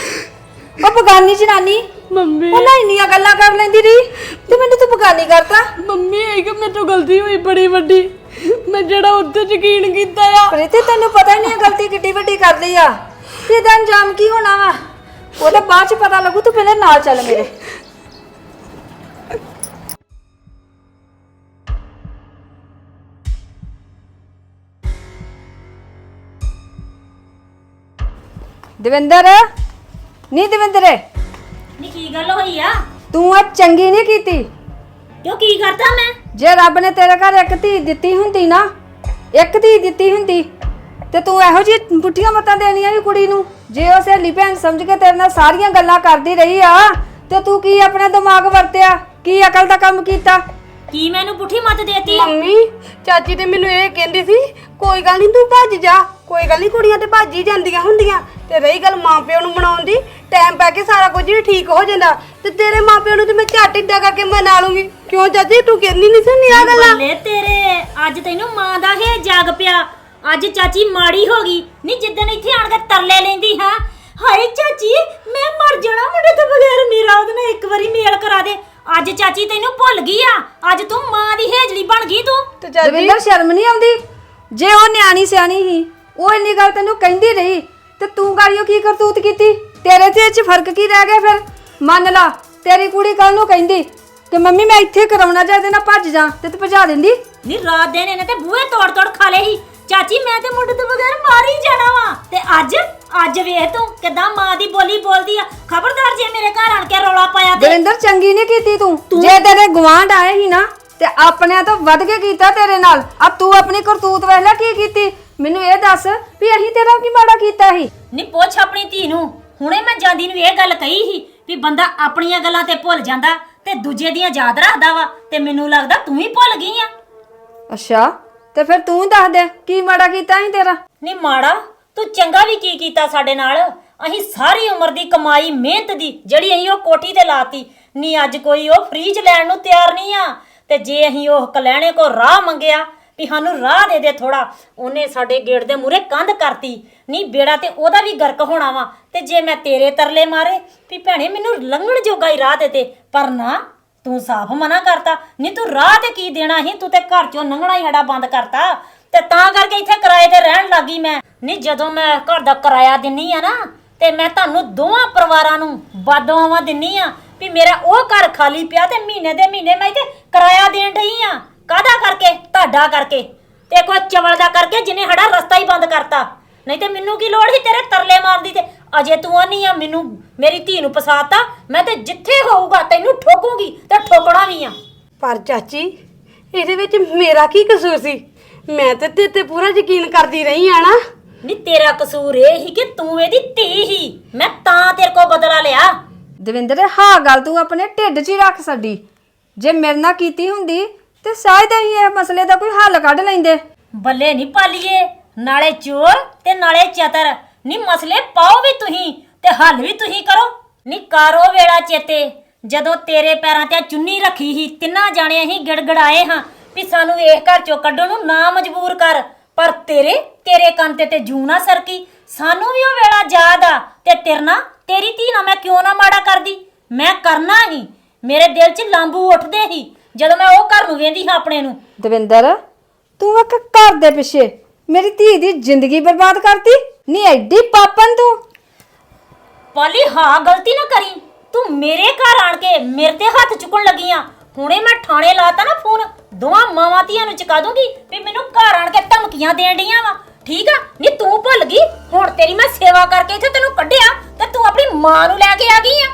ਉਹ ਬਗਾਨੀ ਜਨਾਨੀ ਮੰਮੀ। ਉਹਨਾਂ ਇੰਨੀਆਂ ਗੱਲਾਂ ਕਰ ਲੈਂਦੀ ਰਹੀ ਤੇ ਮੈਨੂੰ ਤੂੰ ਬਗਾਨੀ ਕਰਤਾ। ਮੰਮੀ ਇਹ ਕਿ ਮੇਰੇ ਤੋਂ ਗਲਤੀ ਹੋਈ ਬੜੀ ਵੱਡੀ? ਮੈਂ ਜਿਹੜਾ ਉੱਤੇ ਯਕੀਨ ਕੀਤਾ ਆ। ਪ੍ਰੀਤੀ ਤੈਨੂੰ ਪਤਾ ਹੀ ਨਹੀਂ ਹੈ ਗਲਤੀ ਕਿੱਡੀ ਵੱਡੀ ਕਰ ਲਈ ਆ। ਤੇ ਇਹਦਾ ਅੰਜਾਮ ਕੀ ਹੋਣਾ ਵਾ? ਉਹਦੇ ਬਾਅਦ ਚ ਪਤਾ ਲੱਗੂ ਤੂੰ ਪਹਿਲੇ ਨਾਲ ਚੱਲ ਮੇਰੇ। ਦਵਿੰਦਰ? ਨਹੀਂ ਦਵਿੰਦਰੇ? ਨੀ ਕੀ ਗੱਲ ਹੋਈ ਆ? ਤੂੰ ਆ ਚੰਗੀ ਨਹੀਂ ਕੀਤੀ। ਕਿਉਂ ਕੀ ਕਰਤਾ ਮੈਂ? ਜੇ ਰੱਬ ਨੇ ਤੇਰੇ ਘਰ ਇੱਕ ਧੀ ਦਿੱਤੀ ਹੁੰਦੀ ਨਾ ਇੱਕ ਧੀ ਦਿੱਤੀ ਹੁੰਦੀ ਤੇ ਤੂੰ ਇਹੋ ਜਿਹੀ ਪੁੱਠੀਆਂ ਮਤਾਂ ਦੇਣੀਆਂ ਸੀ ਕੁੜੀ ਨੂੰ। ਜੇ ਉਹ ਸਹੇਲੀ ਭੈਣ ਸਮਝ ਕੇ ਤੇਰੇ ਨਾਲ ਸਾਰੀਆਂ ਗੱਲਾਂ ਕਰਦੀ ਰਹੀ ਆ ਤੇ ਤੂੰ ਕੀ ਆਪਣਾ ਦਿਮਾਗ ਵਰਤਿਆ? ਕੀ ਅਕਲ ਦਾ ਕੰਮ ਕੀਤਾ? ਕੀ ਮੈਨੂੰ ਪੁੱਠੀ ਮੱਤ ਦੇਤੀ? ਮੰਮੀ ਚਾਚੀ ਤੇ ਮੈਨੂੰ ਇਹ ਕਹਿੰਦੀ ਸੀ ਕੋਈ ਗੱਲ ਨਹੀਂ ਤੂੰ ਭੱਜ ਜਾ ਕੋਈ ਗੱਲ ਨਹੀਂ ਕੁੜੀਆਂ ਤੇ ਭੱਜ ਹੀ ਜਾਂਦੀਆਂ ਹੁੰਦੀਆਂ। ਤੇ ਰਹੀ ਗੱਲ ਮਾਪਿਓ ਨੂੰ ਮਨਾਉਣ ਦੀ ਟਾਈਮ ਪੈ ਕੇ ਸਾਰਾ ਕੁਝ ਵੀ ਠੀਕ ਹੋ ਜਾਂਦਾ। ਤੇ ਤੇਰੇ ਮਾਪਿਓ ਨੂੰ ਤੇ ਮੈਂ ਝੱਟ ਇਦਾਂ ਕਰਕੇ ਮਨਾ ਲੂੰਗੀ। ਕਿਉਂ ਚਾਚੀ ਤੂੰ ਕਹਿੰਦੀ ਨਹੀਂ ਸੀ ਆ ਗੱਲਾਂ? ਬੱਲੇ ਤੇਰੇ ਅੱਜ ਤੈਨੂੰ ਮਾਂ ਦਾ ਹੈ ਜਾਗ ਪਿਆ। ਅੱਜ ਚਾਚੀ ਮਾੜੀ ਹੋ ਗਈ। ਨਹੀਂ ਜਿੱਦਣ ਇੱਥੇ ਆਣ ਕੇ ਤਰਲੇ ਲੈਂਦੀ ਹਾਂ। ਹਾਏ ਚਾਚੀ ਮੈਂ ਮਰ ਜਾਣਾ ਮੁੰਡੇ ਤੋਂ ਬਗੈਰ। ਮੇਰਾ ਉਹਦੇ ਨਾਲ ਇੱਕ ਵਾਰੀ ਮੇਲ ਕਰਾ ਦੇ। ਅੱਜ ਚਾਚੀ ਤੈਨੂੰ ਭੁੱਲ ਗਈ ਆ। ਅੱਜ ਤੂੰ ਮਾਂ ਦੀ ਹੇਜਲੀ ਬਣ ਗਈ ਤੂੰ। ਤੇ ਚਾਚੀ ਦਵਿੰਦਰ ਸ਼ਰਮ ਨਹੀਂ ਆਉਂਦੀ? ਜੇ ਉਹ ਨਿਆਣੀ ਸਿਆਣੀ ਸੀ ਉਹ ਇੰਨੀ ਗੱਲ ਤੈਨੂੰ ਕਹਿੰਦੀ ਰਹੀ ਤੇ ਤੂੰ ਗਾੜੀਓ ਕੀ ਕਰਤੂਤ ਕੀਤੀ? ਤੇਰੇ ਤੇ ਇਹ ਚ ਫ਼ਰਕ ਕੀ ਰਹਿ ਗਿਆ ਫਿਰ? ਮੰਨ ਲਾ ਤੇਰੀ ਕੁੜੀ ਕੱਲ ਨੂੰ ਕਹਿੰਦੀ ਕਿ ਮੰਮੀ ਮੈਂ ਇੱਥੇ ਕਰਾਉਣਾ ਜਾਂ ਇਹਦੇ ਨਾਲ ਭੱਜ ਜਾ ਤੇ ਤੂੰ ਭਜਾ ਦਿੰਦੀ। ਨਹੀਂ ਰਾਤ ਦੇ ਨੇ ਤੇ ਬੂਹੇ ਤੋੜ ਤੋੜ ਖਾ ਲਏ ਸੀ। ਚਾਚੀ ਮੈਂ ਤੇ ਮੁੰਡੇ ਤੋਂ ਬਗੈਰ ਮਾਰ ਹੀ ਜਾਣਾ ਵਾ। ਤੇ ਅੱਜ ਅੱਜ ਵੇਖ ਤੂੰ ਕਿਦਾਂ ਮਾਂ ਦੀ ਬੋਲੀ ਬੋਲਦੀ ਆ। ਖਬਰਦਾਰ ਜੇ ਮੇਰੇ ਘਰ ਆਣ ਕੇ ਰੌਲਾ ਪਾਇਆ ਤੇ ਦਵਿੰਦਰ ਚੰਗੀ ਨਹੀਂ ਕੀਤੀ ਤੂੰ। ਜੇ ਤੇਰੇ ਗਵਾਂਢ ਆਏ ਸੀ ਨਾ ਤੇ ਆਪਣਿਆਂ ਤੋਂ ਵੱਧ ਕੇ ਕੀਤਾ ਤੇਰੇ ਨਾਲ। ਆ ਤੂੰ ਆਪਣੀ ਕਰਤੂਤ ਵੇਖ ਲੈ ਕੀ ਕੀਤੀ। ਮੈਨੂੰ ਇਹ ਦੱਸ ਵੀ ਅਸੀਂ ਤੇਰਾ ਕੀ ਮਾੜਾ ਕੀਤਾ ਸੀ? ਨਹੀਂ ਪੁੱਛ ਆਪਣੀ ਧੀ ਨੂੰ। ਹੁਣੇ ਮੈਂ ਜਾਂਦੀ ਨੂੰ ਇਹ ਗੱਲ ਕਹੀ ਸੀ ਵੀ ਬੰਦਾ ਆਪਣੀਆਂ ਗੱਲਾਂ ਤੇ ਭੁੱਲ ਜਾਂਦਾ ਤੇ ਦੂਜੇ ਦੀਆਂ ਯਾਦ ਰੱਖਦਾ ਵਾ ਤੇ ਮੈਨੂੰ ਲੱਗਦਾ ਤੂੰ ਹੀ ਭੁੱਲ ਗਈ ਆ। ਅੱਛਾ ਤੇ ਫਿਰ ਤੂੰ ਦੱਸ ਦੇ ਕੀ ਮਾੜਾ ਕੀਤਾ ਸੀ ਤੇਰਾ? ਨਹੀਂ ਮਾੜਾ ਤੂੰ ਚੰਗਾ ਵੀ ਕੀ ਕੀਤਾ ਸਾਡੇ ਨਾਲ? ਅਸੀਂ ਸਾਰੀ ਉਮਰ ਦੀ ਕਮਾਈ ਮਿਹਨਤ ਦੀ ਜਿਹੜੀ ਅਸੀਂ ਉਹ ਕੋਠੀ ਤੇ ਲਾਤੀ ਨਹੀਂ ਅੱਜ ਕੋਈ ਉਹ ਫ੍ਰੀਜ ਲੈਣ ਨੂੰ ਤਿਆਰ ਨਹੀਂ ਆ। ਤੇ ਜੇ ਅਸੀਂ ਉਹ ਕਲੈਣੇ ਕੋ ਰਾਹ ਮੰਗਿਆ ਵੀ ਸਾਨੂੰ ਰਾਹ ਦੇ ਦੇ ਥੋੜਾ ਉਹਨੇ ਸਾਡੇ ਗੇਟ ਦੇ ਮੂਰੇ ਕੰਧ ਕਰਤੀ। ਨਹੀਂ ਬੇੜਾ ਤੇ ਉਹਦਾ ਵੀ ਗਰਕ ਹੋਣਾ ਵਾ। ਤੇ ਜੇ ਮੈਂ ਤੇਰੇ ਤਰਲੇ ਮਾਰੇ, ਵੀ ਭੈਣੇ, ਮੈਨੂੰ ਲੰਘਣ ਜੋਗਾ ਹੀ ਰਾਹ ਦੇ ਤੇ ਪਰ ਨਾ, ਤੂੰ ਸਾਫ਼ ਮਨਾ ਕਰਤਾ। ਨਹੀਂ ਤੂੰ ਰਾਹ ਤੇ ਕੀ ਦੇਣਾ ਸੀ? ਤੂੰ ਤੇ ਘਰ ਚੋਂ ਲੰਘਣਾ ਹੀ ਸਾਡਾ ਬੰਦ ਕਰਤਾ। ਤੇ ਤਾਂ ਕਰਕੇ ਇੱਥੇ ਕਿਰਾਏ ਤੇ ਰਹਿਣ ਲੱਗੀ ਮੈਂ। ਨਹੀਂ ਜਦੋਂ ਮੈਂ ਘਰ ਦਾ ਕਿਰਾਇਆ ਦਿੰਨੀ ਆ ਨਾ, ਤੇ ਮੈਂ ਤੁਹਾਨੂੰ ਦੋਵਾਂ ਪਰਿਵਾਰਾਂ ਨੂੰ ਬਾਦੋਵਾਂ ਦਿੰਨੀ ਆ, ਵੀ ਮੇਰਾ ਉਹ ਘਰ ਖਾਲੀ ਪਿਆ ਤੇ ਮਹੀਨੇ ਦੇ ਮਹੀਨੇ ਮੈਂ ਇੱਥੇ ਕਿਰਾਇਆ ਦੇਣ ਢਈ ਆ। ਕਾਹਦਾ ਕਰਕੇ? ਤੁਹਾਡਾ ਕਰਕੇ। ਤੇ ਕੋਈ ਚਵਲ ਦਾ ਕਰਕੇ ਜਿਹਨੇ ਸਾਡਾ ਰਸਤਾ ਹੀ ਬੰਦ ਕਰਤਾ। ਨਹੀਂ ਤੇ ਮੈਨੂੰ ਕੀ ਲੋੜ ਸੀ ਤੇਰੇ ਤਰਲੇ ਮਾਰਦੀ ਤੇ ਅਜੇ ਤੂੰ ਆਨੀ ਆ ਮੈਨੂੰ ਮੇਰੀ ਧੀ ਨੂੰ ਫਸਾਤਾ ਮੈਂ ਤੇ ਜਿੱਥੇ ਹੋਊਗਾ ਤੈਨੂੰ ਠੋਕੂਗੀ ਤੇ ਠੋਕਣਾ ਵੀ ਆ। ਪਰ ਚਾਚੀ ਇਹਦੇ ਵਿੱਚ ਮੇਰਾ ਕੀ ਕਸੂਰ ਸੀ? ਮੈਂ ਤੇ ਤੇ ਤੇ ਪੂਰਾ ਯਕੀਨ ਕਰਦੀ ਰਹੀ ਆ ਨਾ। ਨਹੀਂ ਤੇਰਾ ਕਸੂਰ ਇਹ ਹੀ ਕਿ ਤੂੰ ਇਹਦੀ ਧੀ ਹੀ। ਮੈਂ ਤਾਂ ਤੇਰੇ ਕੋ ਬਦਲਾ ਲਿਆ। ਦਵਿੰਦਰ ਹਾਂ ਗੱਲ ਤੂੰ ਆਪਣੇ ਢਿੱਡ 'ਚ ਹੀ ਰੱਖ ਛੱਡੀ ਜੇ ਮੇਰੇ ਨਾਲ ਕੀਤੀ ਹੁੰਦੀ ਤੇ ਸ਼ਾਇਦ ਅਸੀਂ ਇਹ ਮਸਲੇ ਦਾ ਕੋਈ ਹੱਲ ਕੱਢ ਲੈਂਦੇ। ਬੱਲੇ ਨਹੀਂ ਪਾਲੀਏ, ਨਾਲੇ ਚੋਰ ਤੇ ਨਾਲੇ ਚਤਰ। ਨਹੀਂ ਮਸਲੇ ਪਾਓ ਵੀ ਤੁਸੀਂ ਤੇ ਹੱਲ ਵੀ ਤੁਸੀਂ ਕਰੋ। ਨਹੀਂ ਕਾਰੋ ਵੇਲਾ ਚੇਤੇ। ਜਦੋਂ ਤੇਰੇ ਪੈਰਾਂ ਤੇ ਚੁੰਨੀ ਰੱਖੀ ਸੀ, ਤਿੰਨਾਂ ਜਾਣੇ ਅਸੀਂ ਗਿੜਗੜਾਏ ਹਾਂ ਵੀ ਸਾਨੂੰ ਇਹ ਘਰ ਚੋਂ ਕੱਢਣ ਨੂੰ ਨਾ ਮਜਬੂਰ ਕਰ। ਪਰ ਤੇਰੇ ਤੇਰੇ ਕੰਨ ਤੇ ਤੇ ਜੂ ਨਾ ਸਰਕੀ। ਸਾਨੂੰ ਵੀ ਉਹ ਵੇਲਾ ਯਾਦ ਆ ਤੇ ਤੇਰੇ ਤੇਰੀ ਧੀ ਨਾ ਮੈਂ ਕਿਉਂ ਨਾ ਮਾੜਾ ਕਰਦੀ? ਮੈਂ ਕਰਨਾ ਹੀ। ਮੇਰੇ ਦਿਲ 'ਚ ਲਾਂਬੂ ਉੱਠਦੇ ਸੀ ਜਦੋਂ ਮੈਂ ਉਹ ਘਰ ਨੂੰ ਵੇਂਦੀ ਹਾਂ ਆਪਣੇ ਨੂੰ। ਦਵਿੰਦਰ ਤੂੰ ਇੱਕ ਘਰ ਦੇ ਪਿੱਛੇ ਮੇਰੀ ਧੀ ਦੀ ਜ਼ਿੰਦਗੀ ਬਰਬਾਦ ਕਰਤੀ। ਨਹੀਂ ਐਡੀ ਪਾਪਨ ਤੂੰ। ਪਾਲੀ ਹਾਂ ਗਲਤੀ ਨਾ ਕਰੀ। ਤੂੰ ਮੇਰੇ ਘਰ ਆਣ ਕੇ ਮੇਰੇ ਤੇ ਹੱਥ ਚੁੱਕਣ ਲੱਗੀ ਆ। ਹੁਣੇ ਮੈਂ ਥਾਣੇ ਲਾਤਾ ਨਾ ਫੋਨ। ਦੋਵਾਂ ਮਾਵਾਂ ਧੀਆਂ ਨੂੰ ਚੁਕਾ ਦੂੰਗੀ ਵੀ ਮੈਨੂੰ ਘਰ ਆਣ ਕੇ ਧਮਕੀਆਂ ਦੇਣ ਡੀਆਂ ਵਾ। ਠੀਕ ਆ? ਨਹੀਂ ਤੂੰ ਭੁੱਲ ਗਈ। ਹੁਣ ਤੇਰੀ ਮੈਂ ਸੇਵਾ ਕਰਕੇ ਇੱਥੇ ਤੈਨੂੰ ਕੱਢਿਆ ਤੇ ਤੂੰ ਆਪਣੀ ਮਾਂ ਨੂੰ ਲੈ ਕੇ ਆ ਗਈ ਆ।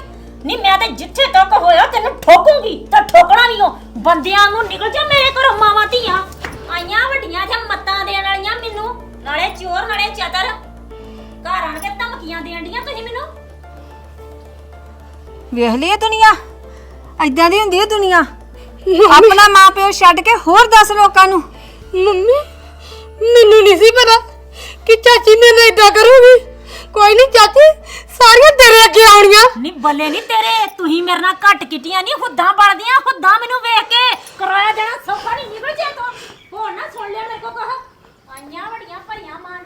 ਨਹੀਂ ਮੈਂ ਤੇ ਜਿੱਥੇ ਤੱਕ ਹੋਇਆ ਤੈਨੂੰ ਠੋਕੂੰਗੀ ਤੇ ਠੋਕਣਾ ਵੀ ਹੋ ਬੰਦਿਆਂ ਨੂੰ ਨਿਕਲ ਜਾ ਮੇਰੇ ਘਰੋਂ ਮਾਵਾਂ ਧੀਆਂ। ਆਈਆਂ ਵੱਡੀਆਂ ਤੇ ਮੱਤਾਂ ਦੇਣ ਵਾਲੀਆਂ ਮੈਨੂੰ। ਨਾਲੇ ਚੋਰ ਨਾਲੇ ਚਤਰ ਘਰ ਆਣ ਕੇ ਧਮਕੀਆਂ ਦੇਣ ਡੀਆਂ ਤੁਸੀਂ ਮੈਨੂੰ। ਵੇਖ ਲਈ ਇਹ ਦੁਨੀਆ? ਐਦਾਂ ਦੀ ਹੁੰਦੀ ਹੈ ਦੁਨੀਆ। ਆਪਣਾ ਮਾਪਿਓ ਛੱਡ ਕੇ ਹੋਰ ਦੱਸ ਲੋਕਾਂ ਨੂੰ। ਮੰਮੀ ਮੈਨੂੰ ਨਹੀਂ ਸੀ ਪਤਾ ਕਿ ਚਾਚੀ ਮੇਰੇ ਨਾਲ ਇਦਾਂ ਕਰੂਗੀ। ਕੋਈ ਨਹੀਂ ਚਾਚੀ ਸਾਰੀਆਂ ਤੇਰੇ ਅੱਗੇ ਆਉਣੀਆਂ। ਨਹੀਂ, ਬੱਲੇ ਨਹੀਂ ਤੇਰੇ। ਤੁਸੀਂ ਮੇਰੇ ਨਾਲ ਘੱਟ ਕੀਤੀਆਂ ਨਹੀਂ, ਹੁੱਦਾਂ ਬਣਦੀਆਂ, ਹੁੱਦਾਂ ਮੈਨੂੰ ਵੇਖ ਕੇ ਕਿਰਾਇਆ ਦੇਣਾ ਸੌਖਾ ਨਹੀਂ ਨਿਕਲ ਜੇ ਤੂੰ। ਹੁਣ ਨਾ ਸੁਣ ਲਿਆ ਮੇਰੇ ਕੋ ਕਹ ਆਈਆਂ ਵੱਡੀਆਂ ਭਰੀਆਂ ਮਾਰ